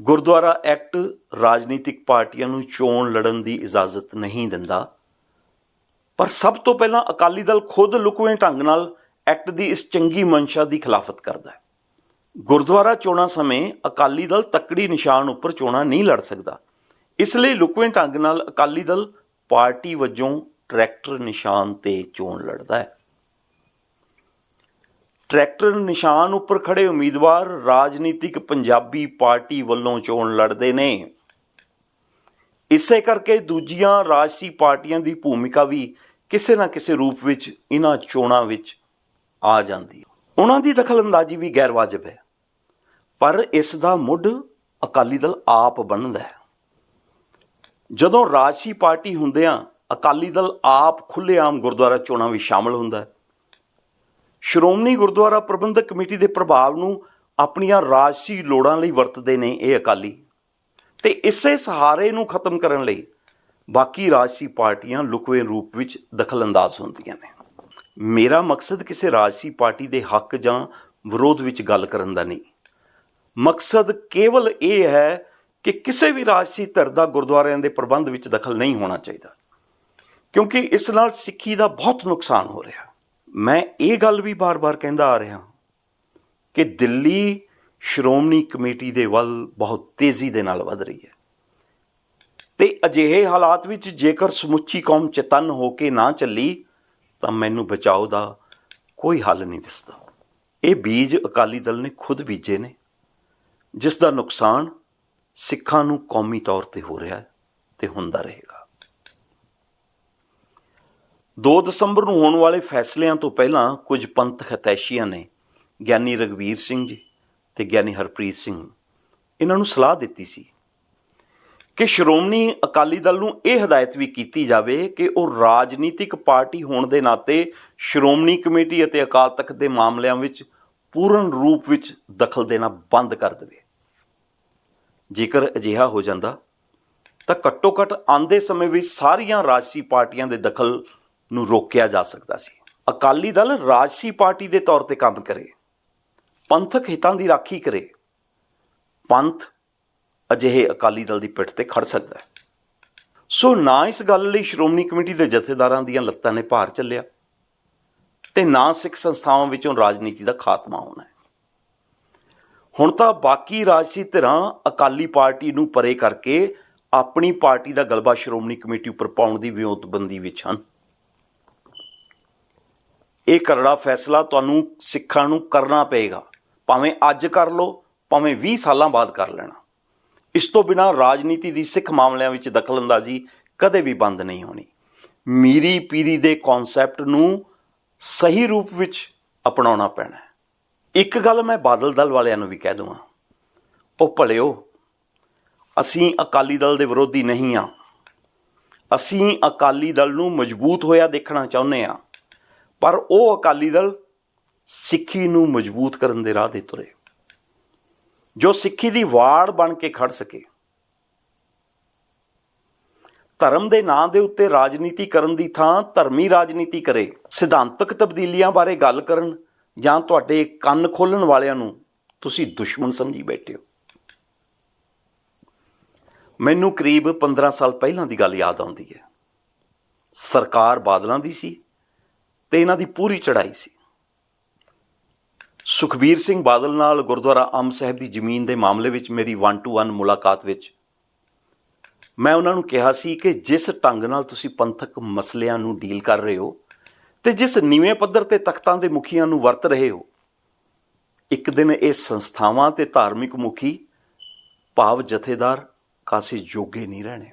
ਗੁਰਦੁਆਰਾ ਐਕਟ ਰਾਜਨੀਤਿਕ ਪਾਰਟੀਆਂ ਨੂੰ ਚੋਣ ਲੜਨ ਦੀ ਇਜਾਜ਼ਤ ਨਹੀਂ ਦਿੰਦਾ। ਪਰ ਸਭ ਤੋਂ ਪਹਿਲਾਂ ਅਕਾਲੀ ਦਲ ਖੁਦ ਲੁਕਵੇਂ ਢੰਗ ਨਾਲ ਐਕਟ ਦੀ ਇਸ ਚੰਗੀ ਮਨਸ਼ਾ ਦੀ ਖਿਲਾਫਤ ਕਰਦਾ ਹੈ। ਗੁਰਦੁਆਰਾ ਚੋਣਾਂ ਸਮੇਂ ਅਕਾਲੀ ਦਲ ਤੱਕੜੀ ਨਿਸ਼ਾਨ ਉੱਪਰ ਚੋਣਾਂ ਨਹੀਂ ਲੜ ਸਕਦਾ। ਇਸ ਲਈ ਲੁਕਵੇਂ ਢੰਗ ਨਾਲ ਅਕਾਲੀ ਦਲ ਪਾਰਟੀ ਵਜੋਂ ਟਰੈਕਟਰ ਨਿਸ਼ਾਨ ਤੇ ਚੋਣ ਲੜਦਾ ਹੈ। ਟਰੈਕਟਰ ਨਿਸ਼ਾਨ ਉੱਪਰ ਖੜੇ ਉਮੀਦਵਾਰ ਰਾਜਨੀਤਿਕ ਪੰਜਾਬੀ ਪਾਰਟੀ ਵੱਲੋਂ ਚੋਣ ਲੜਦੇ ਨੇ। ਇਸੇ ਕਰਕੇ ਦੂਜੀਆਂ ਰਾਜਸੀ ਪਾਰਟੀਆਂ ਦੀ ਭੂਮਿਕਾ ਵੀ ਕਿਸੇ ਨਾ ਕਿਸੇ ਰੂਪ ਵਿੱਚ ਇਹਨਾਂ ਚੋਣਾਂ ਵਿੱਚ ਆ ਜਾਂਦੀ ਹੈ। ਉਹਨਾਂ ਦੀ ਦਖਲਅੰਦਾਜ਼ੀ ਵੀ ਗੈਰ ਵਾਜਬ ਹੈ। ਪਰ ਇਸ ਦਾ ਮੁੱਢ ਅਕਾਲੀ ਦਲ ਆਪ ਬਣਦਾ ਹੈ। ਜਦੋਂ ਰਾਜਸੀ ਪਾਰਟੀ ਹੁੰਦਿਆਂ ਅਕਾਲੀ ਦਲ ਆਪ ਖੁੱਲ੍ਹੇਆਮ ਗੁਰਦੁਆਰਾ ਚੋਣਾਂ ਵਿੱਚ ਸ਼ਾਮਲ ਹੁੰਦਾ ਹੈ, ਸ਼੍ਰੋਮਣੀ ਗੁਰਦੁਆਰਾ ਪ੍ਰਬੰਧਕ ਕਮੇਟੀ ਦੇ ਪ੍ਰਭਾਵ ਨੂੰ ਆਪਣੀਆਂ ਰਾਜਸੀ ਲੋੜਾਂ ਲਈ ਵਰਤਦੇ ਨੇ ਇਹ ਅਕਾਲੀ। ਤੇ ਇਸੇ ਸਹਾਰੇ ਨੂੰ ਖਤਮ ਕਰਨ ਲਈ ਬਾਕੀ ਰਾਜਸੀ ਪਾਰਟੀਆਂ ਲੁਕਵੇਂ ਰੂਪ ਵਿੱਚ ਦਖਲਅੰਦਾਜ਼ ਹੁੰਦੀਆਂ ਨੇ। ਮੇਰਾ ਮਕਸਦ ਕਿਸੇ ਰਾਜਸੀ ਪਾਰਟੀ ਦੇ ਹੱਕ ਜਾਂ ਵਿਰੋਧ ਵਿੱਚ ਗੱਲ ਕਰਨ ਦਾ ਨਹੀਂ। ਮਕਸਦ ਕੇਵਲ ਇਹ ਹੈ ਕਿ ਕਿਸੇ ਵੀ ਰਾਜਸੀ ਧਿਰ ਦਾ ਗੁਰਦੁਆਰਿਆਂ ਦੇ ਪ੍ਰਬੰਧ ਵਿੱਚ ਦਖਲ ਨਹੀਂ ਹੋਣਾ ਚਾਹੀਦਾ। ਕਿਉਂਕਿ ਇਸ ਨਾਲ ਸਿੱਖੀ ਦਾ ਬਹੁਤ ਨੁਕਸਾਨ ਹੋ ਰਿਹਾ। ਮੈਂ ਇਹ ਗੱਲ ਵੀ ਬਾਰ-ਬਾਰ ਕਹਿੰਦਾ ਆ ਰਿਹਾ ਕਿ ਦਿੱਲੀ ਸ਼੍ਰੋਮਣੀ ਕਮੇਟੀ ਦੇ ਵੱਲ ਬਹੁਤ ਤੇਜ਼ੀ ਦੇ ਨਾਲ ਵਧ ਰਹੀ ਹੈ। ਤੇ ਅਜਿਹੇ ਹਾਲਾਤ ਵਿੱਚ ਜੇਕਰ ਸਮੁੱਚੀ ਕੌਮ ਚੇਤਨ ਹੋ ਕੇ ਨਾ ਚੱਲੀ, ਤਾਂ ਮੈਨੂੰ ਬਚਾਓ ਦਾ ਕੋਈ ਹੱਲ ਨਹੀਂ ਦਿਸਦਾ। ਇਹ ਬੀਜ ਅਕਾਲੀ ਦਲ ਨੇ ਖੁਦ ਬੀਜੇ ਨੇ, ਜਿਸ ਦਾ ਨੁਕਸਾਨ ਸਿੱਖਾਂ ਨੂੰ ਕੌਮੀ ਤੌਰ ਤੇ ਹੋ ਰਿਹਾ ਹੈ ਤੇ ਹੁੰਦਾ ਰਹੇਗਾ। 2 ਦਸੰਬਰ ਨੂੰ ਹੋਣ ਵਾਲੇ ਫੈਸਲਿਆਂ ਤੋਂ ਪਹਿਲਾਂ ਕੁਝ ਪੰਥ ਖਤੈਸ਼ੀਆਂ ਨੇ ਗਿਆਨੀ ਰਗਵੀਰ ਸਿੰਘ ਜੀ ਤੇ ਗਿਆਨੀ ਹਰਪ੍ਰੀਤ ਸਿੰਘ ਇਹਨਾਂ ਨੂੰ ਸਲਾਹ ਦਿੱਤੀ ਸੀ ਕਿ ਸ਼੍ਰੋਮਣੀ ਅਕਾਲੀ ਦਲ ਨੂੰ ਇਹ ਹਦਾਇਤ ਵੀ ਕੀਤੀ ਜਾਵੇ ਕਿ ਉਹ ਰਾਜਨੀਤਿਕ ਪਾਰਟੀ ਹੋਣ ਦੇ ਨਾਤੇ ਸ਼੍ਰੋਮਣੀ ਕਮੇਟੀ ਅਤੇ ਅਕਾਲ ਤਖਤ ਦੇ ਮਾਮਲਿਆਂ ਵਿੱਚ ਪੂਰਨ ਰੂਪ ਵਿੱਚ ਦਖਲ ਦੇਣਾ ਬੰਦ ਕਰ ਦੇਵੇ। ਜੇਕਰ ਅਜਿਹਾ ਹੋ ਜਾਂਦਾ, ਤਾਂ ਘੱਟੋ ਘੱਟ ਆਂਦੇ ਸਮੇਂ ਵਿੱਚ ਸਾਰੀਆਂ ਰਾਜਸੀ ਪਾਰਟੀਆਂ ਦੇ ਦਖਲ ਨੂੰ ਰੋਕਿਆ ਜਾ ਸਕਦਾ ਸੀ। ਅਕਾਲੀ ਦਲ ਰਾਜਸੀ ਪਾਰਟੀ ਦੇ ਤੌਰ ਤੇ ਕੰਮ ਕਰੇ। ਪੰਥਕ ਹਿੱਤਾਂ ਦੀ ਰਾਖੀ ਕਰੇ, ਪੰਥ ਅਜਿਹੇ ਅਕਾਲੀ ਦਲ ਦੀ ਪਿੱਠ ਤੇ ਖੜ ਸਕਦਾ ਹੈ। ਸੋ ਨਾ ਇਸ ਗੱਲ ਲਈ ਸ਼੍ਰੋਮਣੀ ਕਮੇਟੀ ਦੇ ਜਥੇਦਾਰਾਂ ਦੀਆਂ ਲੱਤਾਂ ਨੇ ਭਾਰ ਚੱਲਿਆ ਤੇ ਨਾ ਸਿੱਖ ਸੰਸਥਾਵਾਂ ਵਿੱਚੋਂ ਰਾਜਨੀਤੀ ਦਾ ਖਾਤਮਾ ਹੋਣਾ ਹੈ। ਹੁਣ ਤਾਂ ਬਾਕੀ ਰਾਜਸੀ ਧਿਰਾਂ ਅਕਾਲੀ ਪਾਰਟੀ ਨੂੰ ਪਰੇ ਕਰਕੇ ਆਪਣੀ ਪਾਰਟੀ ਦਾ ਗਲਬਾ ਸ਼੍ਰੋਮਣੀ ਕਮੇਟੀ ਉੱਪਰ ਪਾਉਣ ਦੀ ਵਿਉਂਤਬੰਦੀ ਵਿੱਚ ਹਨ। ਇਹ ਕਰੜਾ ਫੈਸਲਾ ਤੁਹਾਨੂੰ ਸਿੱਖਾਂ ਨੂੰ ਕਰਨਾ ਪਏਗਾ। ਭਾਵੇਂ ਅੱਜ ਕਰ ਲਓ, ਭਾਵੇਂ 20 ਸਾਲਾਂ ਬਾਅਦ ਕਰ ਲੈਣਾ। ਇਸ ਤੋਂ ਬਿਨਾ ਰਾਜਨੀਤੀ ਦੀ ਸਿੱਖ ਮਾਮਲਿਆਂ ਵਿੱਚ ਦਖਲਅੰਦਾਜ਼ੀ ਕਦੇ ਵੀ ਬੰਦ ਨਹੀਂ ਹੋਣੀ। ਮੀਰੀ ਪੀਰੀ ਦੇ ਕਨਸੈਪਟ ਨੂੰ ਸਹੀ ਰੂਪ ਵਿੱਚ ਅਪਣਾਉਣਾ ਪੈਣਾ ਇੱਕ ਗੱਲ ਮੈਂ ਬਾਦਲ ਦਲ ਵਾਲਿਆਂ ਨੂੰ ਵੀ ਕਹਿ ਦਵਾਂ। ਉਹ ਭਲਿਓ, ਅਸੀਂ ਅਕਾਲੀ ਦਲ ਦੇ ਵਿਰੋਧੀ ਨਹੀਂ ਆ। ਅਸੀਂ ਅਕਾਲੀ ਦਲ ਨੂੰ ਮਜ਼ਬੂਤ ਹੋਇਆ ਦੇਖਣਾ ਚਾਹੁੰਦੇ ਆ। ਪਰ ਉਹ ਅਕਾਲੀ ਦਲ ਸਿੱਖੀ ਨੂੰ ਮਜ਼ਬੂਤ ਕਰਨ ਦੇ ਰਾਹ ਤੇ ਤੁਰੇ। ਜੋ ਸਿੱਖੀ ਦੀ ਵਾੜ ਬਣ ਕੇ ਖੜ ਸਕੇ। ਧਰਮ ਦੇ ਨਾਂ ਦੇ ਉੱਤੇ ਰਾਜਨੀਤੀ ਕਰਨ ਦੀ ਥਾਂ ਧਰਮੀ ਰਾਜਨੀਤੀ ਕਰੇ। ਸਿਧਾਂਤਕ ਤਬਦੀਲੀਆਂ ਬਾਰੇ ਗੱਲ ਕਰਨ ਜਾਂ ਤੁਹਾਡੇ ਕੰਨ ਖੋਲਣ ਵਾਲਿਆਂ ਨੂੰ ਤੁਸੀਂ ਦੁਸ਼ਮਣ ਸਮਝੀ ਬੈਠੇ ਹੋ। ਮੈਨੂੰ ਕਰੀਬ 15 ਸਾਲ ਪਹਿਲਾਂ ਦੀ ਗੱਲ ਯਾਦ ਆਉਂਦੀ ਹੈ। ਸਰਕਾਰ ਬਾਦਲਾਂ ਦੀ ਸੀ ਤੇ ਇਹਨਾਂ ਦੀ ਪੂਰੀ ਚੜ੍ਹਾਈ ਸੀ। ਸੁਖਬੀਰ ਸਿੰਘ ਬਾਦਲ ਨਾਲ ਗੁਰਦੁਆਰਾ ਅੰਬ ਸਾਹਿਬ ਦੀ ਜ਼ਮੀਨ ਦੇ ਮਾਮਲੇ ਵਿੱਚ ਮੇਰੀ 1 ਟੂ 1 ਮੁਲਾਕਾਤ ਵਿੱਚ। ਮੈਂ ਉਹਨਾਂ ਨੂੰ ਕਿਹਾ ਸੀ ਕਿ ਜਿਸ ਢੰਗ ਨਾਲ ਤੁਸੀਂ ਪੰਥਕ ਮਸਲਿਆਂ ਨੂੰ ਡੀਲ ਕਰ ਰਹੇ ਹੋ ਤੇ ਜਿਸ ਨੀਵੇਂ ਪੱਧਰ ਤੇ ਤਖਤਾਂ ਦੇ ਮੁਖੀਆਂ ਨੂੰ ਵਰਤ ਰਹੇ ਹੋ, ਇੱਕ ਦਿਨ ਇਹ ਸੰਸਥਾਵਾਂ ਤੇ ਧਾਰਮਿਕ ਮੁਖੀ ਭਾਵ ਜਥੇਦਾਰ ਕਾਸੇ ਜੋਗੇ ਨਹੀਂ ਰਹਿਣੇ।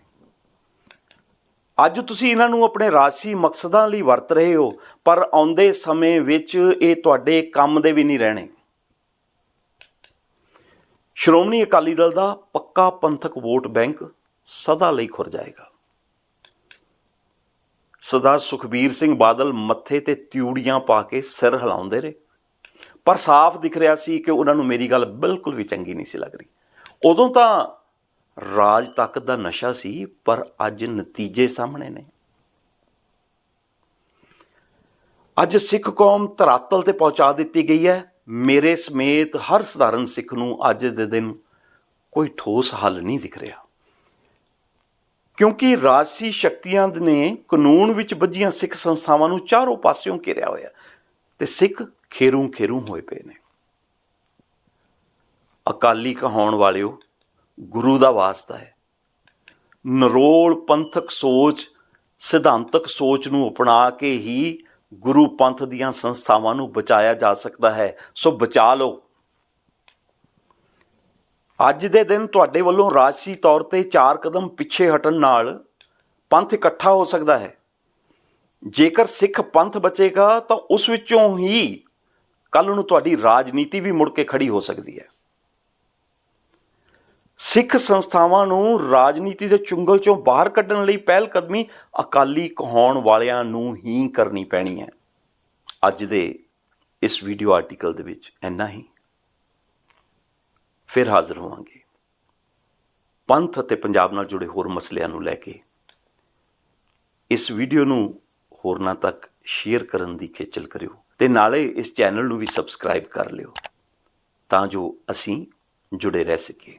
ਅੱਜ ਤੁਸੀਂ ਇਹਨਾਂ ਨੂੰ ਆਪਣੇ ਰਾਜਸੀ ਮਕਸਦਾਂ ਲਈ ਵਰਤ ਰਹੇ ਹੋ, ਪਰ ਆਉਂਦੇ ਸਮੇਂ ਵਿੱਚ ਇਹ ਤੁਹਾਡੇ ਕੰਮ ਦੇ ਵੀ ਨਹੀਂ ਰਹਿਣੇ। ਸ਼੍ਰੋਮਣੀ ਅਕਾਲੀ ਦਲ ਦਾ ਪੱਕਾ ਪੰਥਕ ਵੋਟ ਬੈਂਕ ਸਦਾ ਲਈ ਖੁਰ ਜਾਏਗਾ। ਸਰਦਾਰ ਸੁਖਬੀਰ ਸਿੰਘ ਬਾਦਲ ਮੱਥੇ ਤੇ ਤਿਊੜੀਆਂ ਪਾ ਕੇ ਸਿਰ ਹਿਲਾਉਂਦੇ ਰਹੇ। ਪਰ ਸਾਫ਼ ਦਿਖ ਰਿਹਾ ਸੀ ਕਿ ਉਹਨਾਂ ਨੂੰ ਮੇਰੀ ਗੱਲ ਬਿਲਕੁਲ ਵੀ ਚੰਗੀ ਨਹੀਂ ਸੀ ਲੱਗ ਰਹੀ। ਉਦੋਂ ਤਾਂ ਰਾਜ ਤੱਕ ਦਾ ਨਸ਼ਾ ਸੀ, ਪਰ ਅੱਜ ਨਤੀਜੇ ਸਾਹਮਣੇ ਨੇ। ਅੱਜ ਸਿੱਖ ਕੌਮ ਧਰਾਤਲ ਤੇ ਪਹੁੰਚਾ ਦਿੱਤੀ ਗਈ ਹੈ। ਮੇਰੇ ਸਮੇਤ ਹਰ ਸਧਾਰਨ ਸਿੱਖ ਨੂੰ ਅੱਜ ਦੇ ਦਿਨ ਕੋਈ ਠੋਸ ਹੱਲ ਨਹੀਂ ਦਿਖ ਰਿਹਾ। ਕਿਉਂਕਿ ਰਾਜਸੀ ਸ਼ਕਤੀਆਂ ਨੇ ਕਾਨੂੰਨ ਵਿੱਚ ਵੱਜੀਆਂ ਸਿੱਖ ਸੰਸਥਾਵਾਂ ਨੂੰ ਚਾਰੋਂ ਪਾਸਿਓਂ ਘੇਰਿਆ ਹੋਇਆ ਤੇ ਸਿੱਖ ਖੇਰੂ ਖੇਰੂ ਹੋਏ ਪਏ ਨੇ। ਅਕਾਲੀ ਕਹਾਉਣ ਵਾਲਿਓ ਗੁਰੂ ਦਾ ਵਾਸਤਾ ਹੈ। ਨਰੋਲ ਪੰਥਕ ਸੋਚ, ਸਿਧਾਂਤਕ ਸੋਚ ਨੂੰ ਅਪਣਾ ਕੇ ਹੀ ਗੁਰੂ ਪੰਥ ਦੀਆਂ ਸੰਸਥਾਵਾਂ ਨੂੰ ਬਚਾਇਆ ਜਾ ਸਕਦਾ ਹੈ। ਸੋ ਬਚਾ ਲਓ। ਅੱਜ ਦੇ ਦਿਨ ਤੁਹਾਡੇ ਵੱਲੋਂ ਰਾਜਸੀ ਤੌਰ ਤੇ ਚਾਰ ਕਦਮ ਪਿੱਛੇ ਹਟਣ ਨਾਲ ਪੰਥ ਇਕੱਠਾ ਹੋ ਸਕਦਾ ਹੈ। ਜੇਕਰ ਸਿੱਖ ਪੰਥ ਬਚੇਗਾ ਤਾਂ ਉਸ ਵਿੱਚੋਂ ਹੀ ਕੱਲ ਨੂੰ ਤੁਹਾਡੀ ਰਾਜਨੀਤੀ ਵੀ ਮੁੜ ਕੇ ਖੜੀ ਹੋ ਸਕਦੀ ਹੈ। ਸਿੱਖ ਸੰਸਥਾਵਾਂ ਨੂੰ ਰਾਜਨੀਤੀ ਦੇ ਚੁੰਗਲ ਚੋਂ ਬਾਹਰ ਕੱਢਣ ਲਈ ਪਹਿਲ ਕਦਮੀ ਅਕਾਲੀ ਕਹਾਉਣ ਵਾਲਿਆਂ ਨੂੰ ਹੀ ਕਰਨੀ ਪੈਣੀ ਹੈ। ਅੱਜ ਦੇ ਇਸ ਵੀਡੀਓ ਆਰਟੀਕਲ ਦੇ ਵਿੱਚ ਇੰਨਾ ਹੀ। ਫਿਰ ਹਾਜ਼ਰ ਹੋਵਾਂਗੇ। ਪੰਥ ਅਤੇ ਪੰਜਾਬ ਨਾਲ ਜੁੜੇ ਹੋਰ ਮਸਲਿਆਂ ਨੂੰ ਲੈ ਕੇ। ਇਸ ਵੀਡੀਓ ਨੂੰ ਹੋਰਨਾਂ ਤੱਕ ਸ਼ੇਅਰ ਕਰਨ ਦੀ ਖੇਚਲ ਕਰਿਓ ਤੇ ਨਾਲੇ ਇਸ ਚੈਨਲ ਨੂੰ ਵੀ ਸਬਸਕ੍ਰਾਈਬ ਕਰ ਲਿਓ। ਤਾਂ ਜੋ ਅਸੀਂ ਜੁੜੇ ਰਹਿ ਸਕੀਏ।